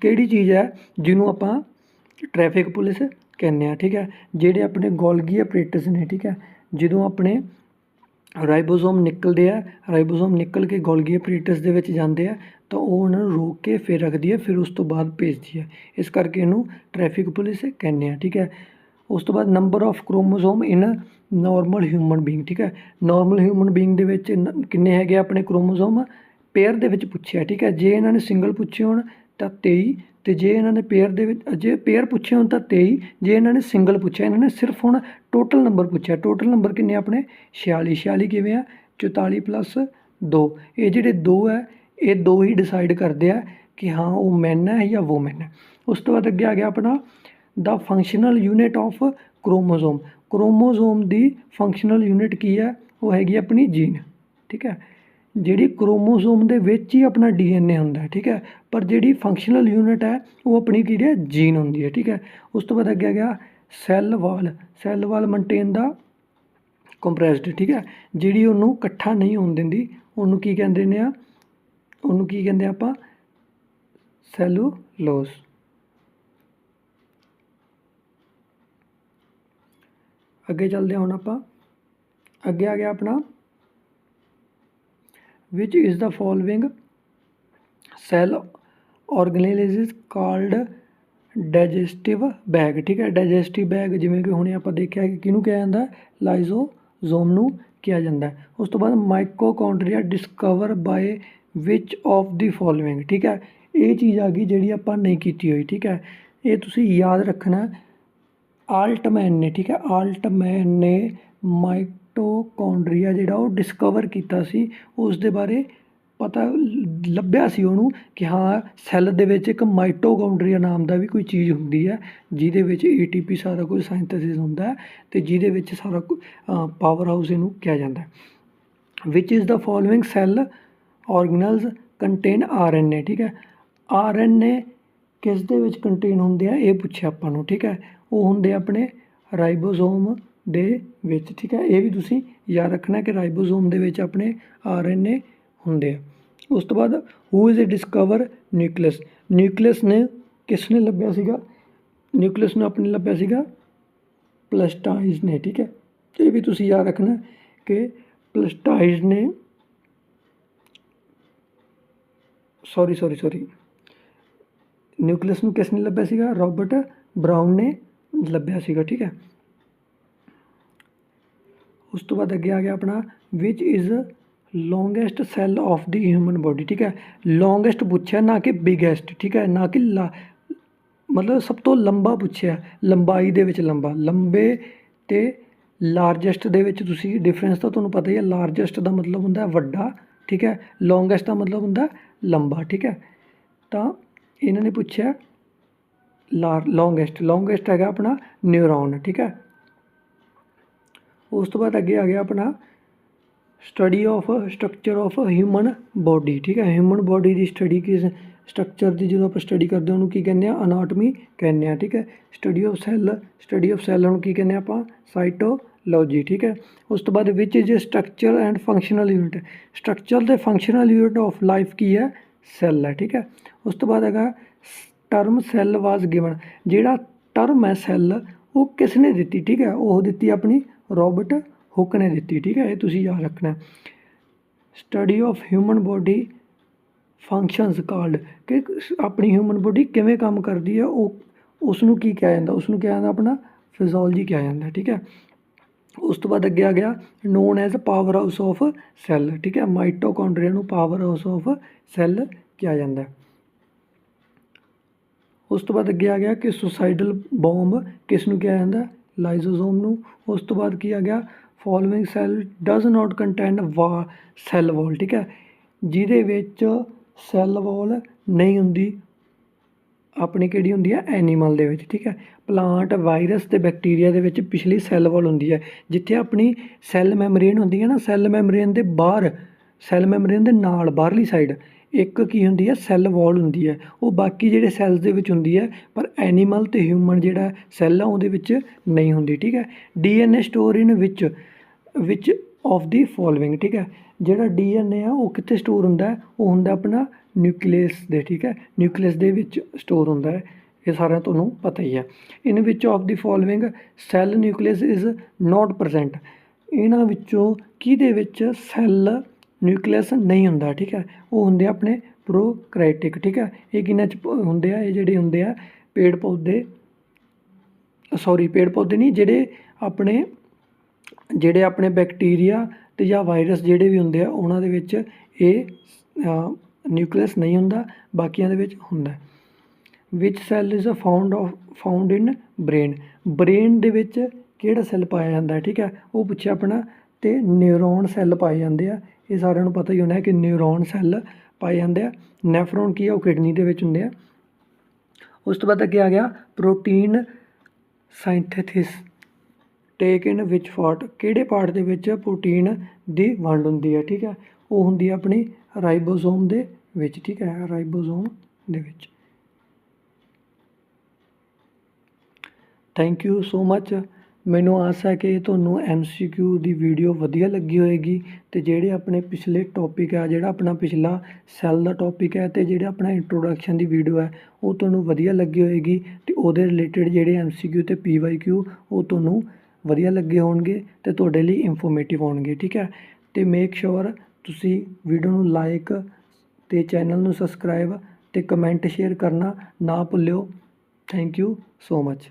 ਕਿਹੜੀ ਚੀਜ਼ ਹੈ ਜਿਹਨੂੰ ਆਪਾਂ ਟ੍ਰੈਫਿਕ ਪੁਲਿਸ ਕਹਿੰਦੇ ਆ, ਠੀਕ ਹੈ? ਜਿਹੜੇ ਆਪਣੇ ਗੋਲਗੀ ਆਪਰੇਟਰਸ ਨੇ, ਠੀਕ ਹੈ? ਜਦੋਂ ਆਪਣੇ ਰਾਈਬੋਸੋਮ ਨਿਕਲਦੇ ਆ, ਰਾਈਬੋਸੋਮ ਨਿਕਲ ਕੇ ਗੋਲਗੀ ਆਪਰੇਟਸ ਦੇ ਵਿੱਚ ਜਾਂਦੇ ਆ, ਤਾਂ ਉਹ ਉਹਨਾਂ ਨੂੰ ਰੋਕ ਕੇ ਫਿਰ ਰੱਖਦੀ ਹੈ ਫਿਰ ਉਸ ਤੋਂ ਬਾਅਦ ਭੇਜਦੀ ਹੈ ਇਸ ਕਰਕੇ ਇਹਨੂੰ ਟ੍ਰੈਫਿਕ ਪੁਲਿਸ ਕਹਿੰਦੇ ਆ, ਠੀਕ ਹੈ? ਉਸ ਤੋਂ ਬਾਅਦ number of chromosome in normal human being ਠੀਕ ਹੈ? ਨਾਰਮਲ ਹਿਊਮਨ ਬੀਇੰਗ ਦੇ ਵਿੱਚ ਕਿੰਨੇ ਹੈਗੇ ਆ ਆਪਣੇ ਕ੍ਰੋਮੋਸੋਮ ਪੇਅਰ ਦੇ ਵਿੱਚ ਪੁੱਛਿਆ, ਠੀਕ ਹੈ? ਜੇ ਇਹਨਾਂ ਨੇ ਸਿੰਗਲ ਪੁੱਛੇ ਹੋਣ, ਤਾਂ 23 ਅਤੇ ਜੇ ਇਹਨਾਂ ਨੇ ਪੇਅਰ ਦੇ ਵਿੱਚ, ਜੇ ਪੇਅਰ ਪੁੱਛੇ ਹੋਣ ਤਾਂ 23 ਜੇ ਇਹਨਾਂ ਨੇ ਸਿੰਗਲ ਪੁੱਛਿਆ, ਇਹਨਾਂ ਨੇ ਸਿਰਫ ਹੁਣ ਟੋਟਲ ਨੰਬਰ ਪੁੱਛਿਆ। ਟੋਟਲ ਨੰਬਰ ਕਿੰਨੇ ਆਪਣੇ? 46 46 ਕਿਵੇਂ ਆ? 44 ਪਲੱਸ 2 ਇਹ ਜਿਹੜੇ ਦੋ ਹੈ ਇਹ ਦੋ ਹੀ ਡਿਸਾਈਡ ਕਰਦੇ ਆ ਕਿ ਹਾਂ, ਉਹ ਮੈਨ ਹੈ ਜਾਂ ਵੂਮਨ ਹੈ ਉਸ ਤੋਂ ਬਾਅਦ ਅੱਗੇ ਆ ਗਿਆ ਆਪਣਾ the functional unit of chromosome chromosome the functional unit ਕੀ ਹੈ ਉਹ ਹੈਗੀ ਆਪਣੀ ਜੀਨ ਠੀਕ ਹੈ ਜਿਹੜੀ ਕ੍ਰੋਮੋਸੋਮ ਦੇ ਵਿੱਚ ਹੀ ਆਪਣਾ ਡੀਐਨਏ ਹੁੰਦਾ ਠੀਕ ਹੈ? ਪਰ ਜਿਹੜੀ ਫੰਕਸ਼ਨਲ ਯੂਨਿਟ ਹੈ, ਉਹ ਆਪਣੀ ਕੀ ਹੈ? ਜੀਨ ਹੁੰਦੀ ਹੈ, ਠੀਕ ਹੈ? ਉਸ ਤੋਂ ਬਾਅਦ ਅੱਗੇ ਆ ਗਿਆ cell wall cell wall maintain the compressed ਠੀਕ ਹੈ? ਜਿਹੜੀ ਉਹਨੂੰ ਇਕੱਠਾ ਨਹੀਂ ਹੋਣ ਦਿੰਦੀ, ਉਹਨੂੰ ਕੀ ਕਹਿੰਦੇ ਨੇ ਆ? ਉਹਨੂੰ ਕੀ ਕਹਿੰਦੇ ਆਪਾਂ? ਸੈਲੂਲੋਸ ਅੱਗੇ ਚੱਲਦੇ ਹਾਂ ਹੁਣ ਆਪਾਂ। ਅੱਗੇ ਆ ਗਿਆ ਆਪਣਾ which is the following cell organelles called called digestive bag ਠੀਕ ਹੈ? ਡਾਈਜੈਸਟਿਵ ਬੈਗ ਜਿਵੇਂ ਕਿ ਹੁਣੇ ਆਪਾਂ ਦੇਖਿਆ ਕਿ ਕਿਹਨੂੰ ਕਿਹਾ ਜਾਂਦਾ? ਲਾਈਜ਼ੋਜ਼ੋਮ ਨੂੰ ਕਿਹਾ ਜਾਂਦਾ ਉਸ ਤੋਂ ਬਾਅਦ mitochondria discover by which of the following ਠੀਕ ਹੈ? ਇਹ ਚੀਜ਼ ਆ ਗਈ ਜਿਹੜੀ ਆਪਾਂ ਨਹੀਂ ਕੀਤੀ ਹੋਈ, ਠੀਕ ਹੈ? ਇਹ ਤੁਸੀਂ ਯਾਦ ਰੱਖਣਾ ਆਲਟਮੈਨ ਨੇ ਠੀਕ ਹੈ? ਆਲਟਮੈਨ ਨੇ ਮਾਈਟੋਕੌਂਡਰੀਆ ਜਿਹੜਾ ਉਹ ਡਿਸਕਵਰ ਕੀਤਾ ਸੀ ਉਸ ਦੇ ਬਾਰੇ ਪਤਾ ਲੱਭਿਆ ਸੀ ਉਹਨੂੰ ਕਿ ਹਾਂ ਸੈੱਲ ਦੇ ਵਿੱਚ ਇੱਕ ਮਾਈਟੋਕੌਂਡਰੀਆ ਨਾਮ ਦਾ ਵੀ ਕੋਈ ਚੀਜ਼ ਹੁੰਦੀ ਹੈ, ਜਿਹਦੇ ਵਿੱਚ ਏਟੀਪੀ ਸਾਰਾ ਕੁਝ ਸਿੰਥੇਸਿਸ ਹੁੰਦਾ ਹੈ ਤੇ ਜਿਹਦੇ ਵਿੱਚ ਸਾਰਾ ਪਾਵਰ ਹਾਊਸ ਇਹਨੂੰ ਕਿਹਾ ਜਾਂਦਾ ਹੈ। Which is the following cell organelles contain RNA ਠੀਕ ਹੈ? ਆਰਐਨਏ ਕਿਸ ਦੇ ਵਿੱਚ ਕੰਟੇਨ ਹੁੰਦੇ ਆ? ਇਹ ਪੁੱਛਿਆ ਆਪਾਂ ਨੂੰ, ਠੀਕ ਹੈ? ਉਹ ਹੁੰਦੇ ਆਪਣੇ ਰਾਈਬੋਸੋਮ ਦੇ ਵਿੱਚ, ਠੀਕ ਹੈ? ਇਹ ਵੀ ਤੁਸੀਂ ਯਾਦ ਰੱਖਣਾ ਕਿ ਰਾਈਬੋਸੋਮ ਦੇ ਵਿੱਚ ਆਪਣੇ ਆਰਐਨਏ ਹੁੰਦੇ ਆ। ਉਸ ਤੋਂ ਬਾਅਦ who is discover nucleus nucleus ਨੇ ਕਿਸ ਨੇ ਲੱਭਿਆ ਸੀਗਾ? ਨਿਊਕਲੀਅਸ ਨੂੰ ਆਪਣੇ ਲੱਭਿਆ ਸੀਗਾ? ਪਲਸਟਾਈਜ਼ ਨੇ, ਠੀਕ ਹੈ? ਇਹ ਵੀ ਤੁਸੀਂ ਯਾਦ ਰੱਖਣਾ ਕਿ ਪਲਸਟਾਈਜ਼ ਨੇ ਸੌਰੀ ਸੌਰੀ ਸੌਰੀ ਨਿਊਕਲੀਅਸ ਨੂੰ ਕਿਸ ਨੇ ਲੱਭਿਆ ਸੀਗਾ? ਰਾਬਰਟ ਬਰਾਊਨ ਨੇ ਲੱਭਿਆ ਸੀਗਾ, ਠੀਕ ਹੈ? ਉਸ ਤੋਂ ਬਾਅਦ ਅੱਗੇ ਆ ਗਿਆ ਆਪਣਾ which is longest cell of the human body ਠੀਕ ਹੈ? ਲੌਂਗੈਸਟ ਪੁੱਛਿਆ, ਨਾ ਕਿ ਬਿਗੈਸਟ ਠੀਕ ਹੈ? ਨਾ ਕਿ ਲਾ- ਮਤਲਬ ਸਭ ਤੋਂ ਲੰਬਾ ਪੁੱਛਿਆ, ਲੰਬਾਈ ਦੇ ਵਿੱਚ ਲੰਬਾ, ਲੰਬੇ ਤੇ ਲਾਰਜੈਸਟ ਦੇ ਵਿੱਚ ਤੁਸੀਂ ਡਿਫਰੈਂਸ ਤਾਂ ਤੁਹਾਨੂੰ ਪਤਾ ਹੀ ਹੈ ਲਾਰਜੈਸਟ ਦਾ ਮਤਲਬ ਹੁੰਦਾ ਵੱਡਾ, ਠੀਕ ਹੈ? ਲੌਂਗੈਸਟ ਦਾ ਮਤਲਬ ਹੁੰਦਾ ਲੰਬਾ, ਠੀਕ ਹੈ? ਤਾਂ ਇਹਨਾਂ ਨੇ ਪੁੱਛਿਆ ਲਾਰ ਲੌਂਗੈਸਟ ਲੌਂਗੈਸਟ ਹੈਗਾ ਆਪਣਾ ਨਿਊਰੋਨ ਠੀਕ ਹੈ? ਉਸ ਤੋਂ ਬਾਅਦ ਅੱਗੇ ਆ ਗਿਆ ਆਪਣਾ study of structure of human body ਠੀਕ ਹੈ? ਹਿਊਮਨ ਬੋਡੀ ਦੀ ਸਟੱਡੀ ਕਿਸ ਸਟਰਕਚਰ ਦੀ ਜਦੋਂ ਆਪਾਂ ਸਟੱਡੀ ਕਰਦੇ ਹਾਂ, ਉਹਨੂੰ ਕੀ ਕਹਿੰਦੇ ਆ ਅਨਾਟਮੀ ਕਹਿੰਦੇ ਆ ਠੀਕ ਹੈ? Study of cell study of cell ਨੂੰ ਕੀ ਕਹਿੰਦੇ ਆ ਆਪਾਂ? ਸਾਈਟੋਲੋਜੀ ਠੀਕ ਹੈ? ਉਸ ਤੋਂ ਬਾਅਦ which is structure and functional unit structure ਤੇ ਫੰਕਸ਼ਨਲ ਯੂਨਿਟ ਆਫ ਲਾਈਫ ਕੀ ਹੈ? ਸੈੱਲ ਹੈ, ਠੀਕ ਹੈ? ਉਸ ਤੋਂ ਬਾਅਦ ਹੈਗਾ ਟਰਮ ਸੈੱਲ ਵਾਸ ਗਿਵਨ ਜਿਹੜਾ ਟਰਮ ਹੈ ਸੈੱਲ ਉਹ ਕਿਸ ਨੇ ਦਿੱਤੀ, ਠੀਕ ਹੈ? ਉਹ ਦਿੱਤੀ ਆਪਣੀ ਰੋਬਰਟ ਹੁੱਕ ਨੇ ਦਿੱਤੀ, ਠੀਕ ਹੈ, ਇਹ ਤੁਸੀਂ ਯਾਦ ਰੱਖਣਾ study of human body functions called ਕਿ ਆਪਣੀ ਹਿਊਮਨ ਬੋਡੀ ਕਿਵੇਂ ਕੰਮ ਕਰਦੀ ਹੈ, ਉਹ ਉਸ ਨੂੰ ਕੀ ਕਿਹਾ ਜਾਂਦਾ ਉਸ ਨੂੰ ਕਿਹਾ ਜਾਂਦਾ ਆਪਣਾ ਫਿਜ਼ੀਓਲੋਜੀ ਕਿਹਾ ਜਾਂਦਾ, ਠੀਕ ਹੈ। ਉਸ ਤੋਂ ਬਾਅਦ ਅੱਗੇ ਆ ਗਿਆ known as power house of cell ਠੀਕ ਹੈ ਮਾਈਟੋਕੌਂਡਰੀਆ ਨੂੰ ਪਾਵਰ ਹਾਊਸ ਆਫ ਸੈੱਲ ਕਿਹਾ ਜਾਂਦਾ ਉਸ ਤੋਂ ਬਾਅਦ ਅੱਗੇ ਆ ਗਿਆ ਕਿ ਸੁਸਾਈਡਲ ਬੌਂਬ ਕਿਸ ਨੂੰ ਕਿਹਾ ਜਾਂਦਾ ਲਾਈਜ਼ੋਜ਼ੋਮ ਨੂੰ। ਉਸ ਤੋਂ ਬਾਅਦ ਕੀ ਆ ਗਿਆ? Following cell does not contain ਵਾ ਸੈੱਲ ਵਾਲ ਠੀਕ ਹੈ? ਜਿਹਦੇ ਵਿੱਚ ਸੈੱਲ ਵਾਲ ਨਹੀਂ ਹੁੰਦੀ। ਆਪਣੀ ਕਿਹੜੀ ਹੁੰਦੀ ਹੈ? ਐਨੀਮਲ ਦੇ ਵਿੱਚ, ਠੀਕ ਹੈ? ਪਲਾਂਟ ਵਾਇਰਸ ਤੇ ਬੈਕਟੀਰੀਆ ਦੇ ਵਿੱਚ ਪਿਛਲੀ ਸੈੱਲ ਵਾਲ ਹੁੰਦੀ ਹੈ। ਜਿੱਥੇ ਆਪਣੀ ਸੈੱਲ ਮੈਮਬ੍ਰੇਨ ਹੁੰਦੀ ਹੈ ਨਾ ਸੈੱਲ ਮੈਮਬ੍ਰੇਨ ਦੇ ਬਾਹਰ ਸੈੱਲ ਮੈਮਬ੍ਰੇਨ ਦੇ ਨਾਲ, ਬਾਹਰਲੀ ਸਾਈਡ ਇੱਕ ਕੀ ਹੁੰਦੀ ਹੈ? ਸੈੱਲ ਵਾਲ ਹੁੰਦੀ ਹੈ। ਉਹ ਬਾਕੀ ਜਿਹੜੇ ਸੈੱਲਸ ਦੇ ਵਿੱਚ ਹੁੰਦੀ ਹੈ, ਪਰ ਐਨੀਮਲ ਤੇ ਹਿਊਮਨ ਜਿਹੜਾ ਸੈੱਲ ਆ, ਉਹਦੇ ਵਿੱਚ ਨਹੀਂ ਹੁੰਦੀ, ਠੀਕ ਹੈ? ਡੀਐਨਏ ਸਟੋਰ ਇਨ ਵਿੱਚ ਵਿੱਚ ਆਫ ਦੀ ਫੋਲੋਇੰਗ ਠੀਕ ਹੈ? ਜਿਹੜਾ ਡੀਐਨਏ ਆ, ਉਹ ਕਿੱਥੇ ਸਟੋਰ ਹੁੰਦਾ ਉਹ ਹੁੰਦਾ ਆਪਣਾ ਨਿਊਕਲੀਅਸ ਦੇ, ਠੀਕ ਹੈ? ਨਿਊਕਲੀਅਸ ਦੇ ਵਿੱਚ ਸਟੋਰ ਹੁੰਦਾ ਹੈ। ਇਹ ਸਾਰਿਆਂ ਤੁਹਾਨੂੰ ਪਤਾ ਹੀ ਹੈ। In which of the following cell nucleus is not present ਇਹਨਾਂ ਵਿੱਚੋਂ ਕਿਹਦੇ ਵਿੱਚ ਸੈੱਲ ਨਿਊਕਲੀਅਸ ਨਹੀਂ ਹੁੰਦਾ, ਠੀਕ ਹੈ? ਉਹ ਹੁੰਦੇ ਆਪਣੇ ਪ੍ਰੋਕ੍ਰਾਈਟਿਕ ਠੀਕ ਹੈ? ਇਹ ਕਿਹਨਾਂ ਚ ਹੁੰਦੇ ਆ? ਇਹ ਜਿਹੜੇ ਹੁੰਦੇ ਆ ਪੇੜ ਪੌਦੇ ਸੌਰੀ ਪੇੜ ਪੌਦੇ ਨਹੀਂ, ਜਿਹੜੇ ਆਪਣੇ ਜਿਹੜੇ ਆਪਣੇ ਬੈਕਟੀਰੀਆ ਤੇ ਜਾਂ ਵਾਇਰਸ ਜਿਹੜੇ ਵੀ ਹੁੰਦੇ ਆ, ਉਹਨਾਂ ਦੇ ਵਿੱਚ ਇਹ ਨਿਊਕਲੀਅਸ ਨਹੀਂ ਹੁੰਦਾ, ਬਾਕੀਆਂ ਦੇ ਵਿੱਚ ਹੁੰਦਾ which cell is uh found of found in brain brain ਦੇ ਵਿੱਚ ਕਿਹੜਾ ਸੈੱਲ ਪਾਇਆ ਜਾਂਦਾ ਠੀਕ ਹੈ? ਉਹ ਪੁੱਛਿਆ ਆਪਣਾ, ਤੇ ਨਿਊਰੋਨ ਸੈੱਲ ਪਾਏ ਜਾਂਦੇ ਆ। ਇਹ ਸਾਰਿਆਂ ਨੂੰ ਪਤਾ ਹੀ ਹੋਣਾ ਹੈ ਕਿ ਨਿਊਰੋਨ ਸੈੱਲ ਪਾਏ ਜਾਂਦੇ ਆ। ਨੈਫਰੋਨ ਕੀ ਆ? ਉਹ ਕਿਡਨੀ ਦੇ ਵਿੱਚ ਹੁੰਦੇ ਆ। ਉਸ ਤੋਂ ਬਾਅਦ ਅੱਗੇ ਆ ਗਿਆ, protein synthesis take in which part ਕਿਹੜੇ ਪਾਰਟ ਦੇ ਵਿੱਚ ਪ੍ਰੋਟੀਨ ਦੀ ਵੰਡ ਹੁੰਦੀ ਹੈ? ਠੀਕ ਹੈ। ਉਹ ਹੁੰਦੀ ਹੈ ਆਪਣੀ ਰਾਈਬੋਸੋਮ ਦੇ ਵਿੱਚ, ਠੀਕ ਹੈ ਰਾਈਬੋਸੋਮ ਦੇ ਵਿੱਚ। ਥੈਂਕ ਯੂ ਸੋ ਮੱਚ ਮੈਨੂੰ ਆਸ ਹੈ ਕਿ ਤੁਹਾਨੂੰ ਐੱਮ ਸੀ ਕਿਊ ਦੀ ਵੀਡੀਓ ਵਧੀਆ ਲੱਗੀ ਹੋਏਗੀ ਅਤੇ ਜਿਹੜੇ ਆਪਣੇ ਪਿਛਲੇ ਟੋਪਿਕ ਹੈ ਜਿਹੜਾ ਆਪਣਾ ਪਿਛਲਾ ਸੈੱਲ ਦਾ ਟੋਪਿਕ ਹੈ ਅਤੇ ਜਿਹੜਾ ਆਪਣਾ ਇੰਟਰੋਡਕਸ਼ਨ ਦੀ ਵੀਡੀਓ ਹੈ, ਉਹ ਤੁਹਾਨੂੰ ਵਧੀਆ ਲੱਗੀ ਹੋਏਗੀ ਅਤੇ ਉਹਦੇ ਰਿਲੇਟਡ ਜਿਹੜੇ ਐੱਮ ਸੀ ਕਿਊ ਅਤੇ ਪੀ ਵਾਈ ਕਿਊ ਉਹ ਤੁਹਾਨੂੰ ਵਧੀਆ ਲੱਗੇ ਹੋਣਗੇ ਅਤੇ ਤੁਹਾਡੇ ਲਈ ਇਨਫੋਰਮੇਟਿਵ ਹੋਣਗੇ, ਠੀਕ ਹੈ? ਅਤੇ ਮੇਕ ਸ਼ੋਰ ਤੁਸੀਂ ਵੀਡੀਓ ਨੂੰ ਲਾਈਕ ਅਤੇ ਚੈਨਲ ਨੂੰ ਸਬਸਕ੍ਰਾਈਬ ਅਤੇ ਕਮੈਂਟ ਸ਼ੇਅਰ ਕਰਨਾ ਨਾ ਭੁੱਲਿਓ। Thank you so much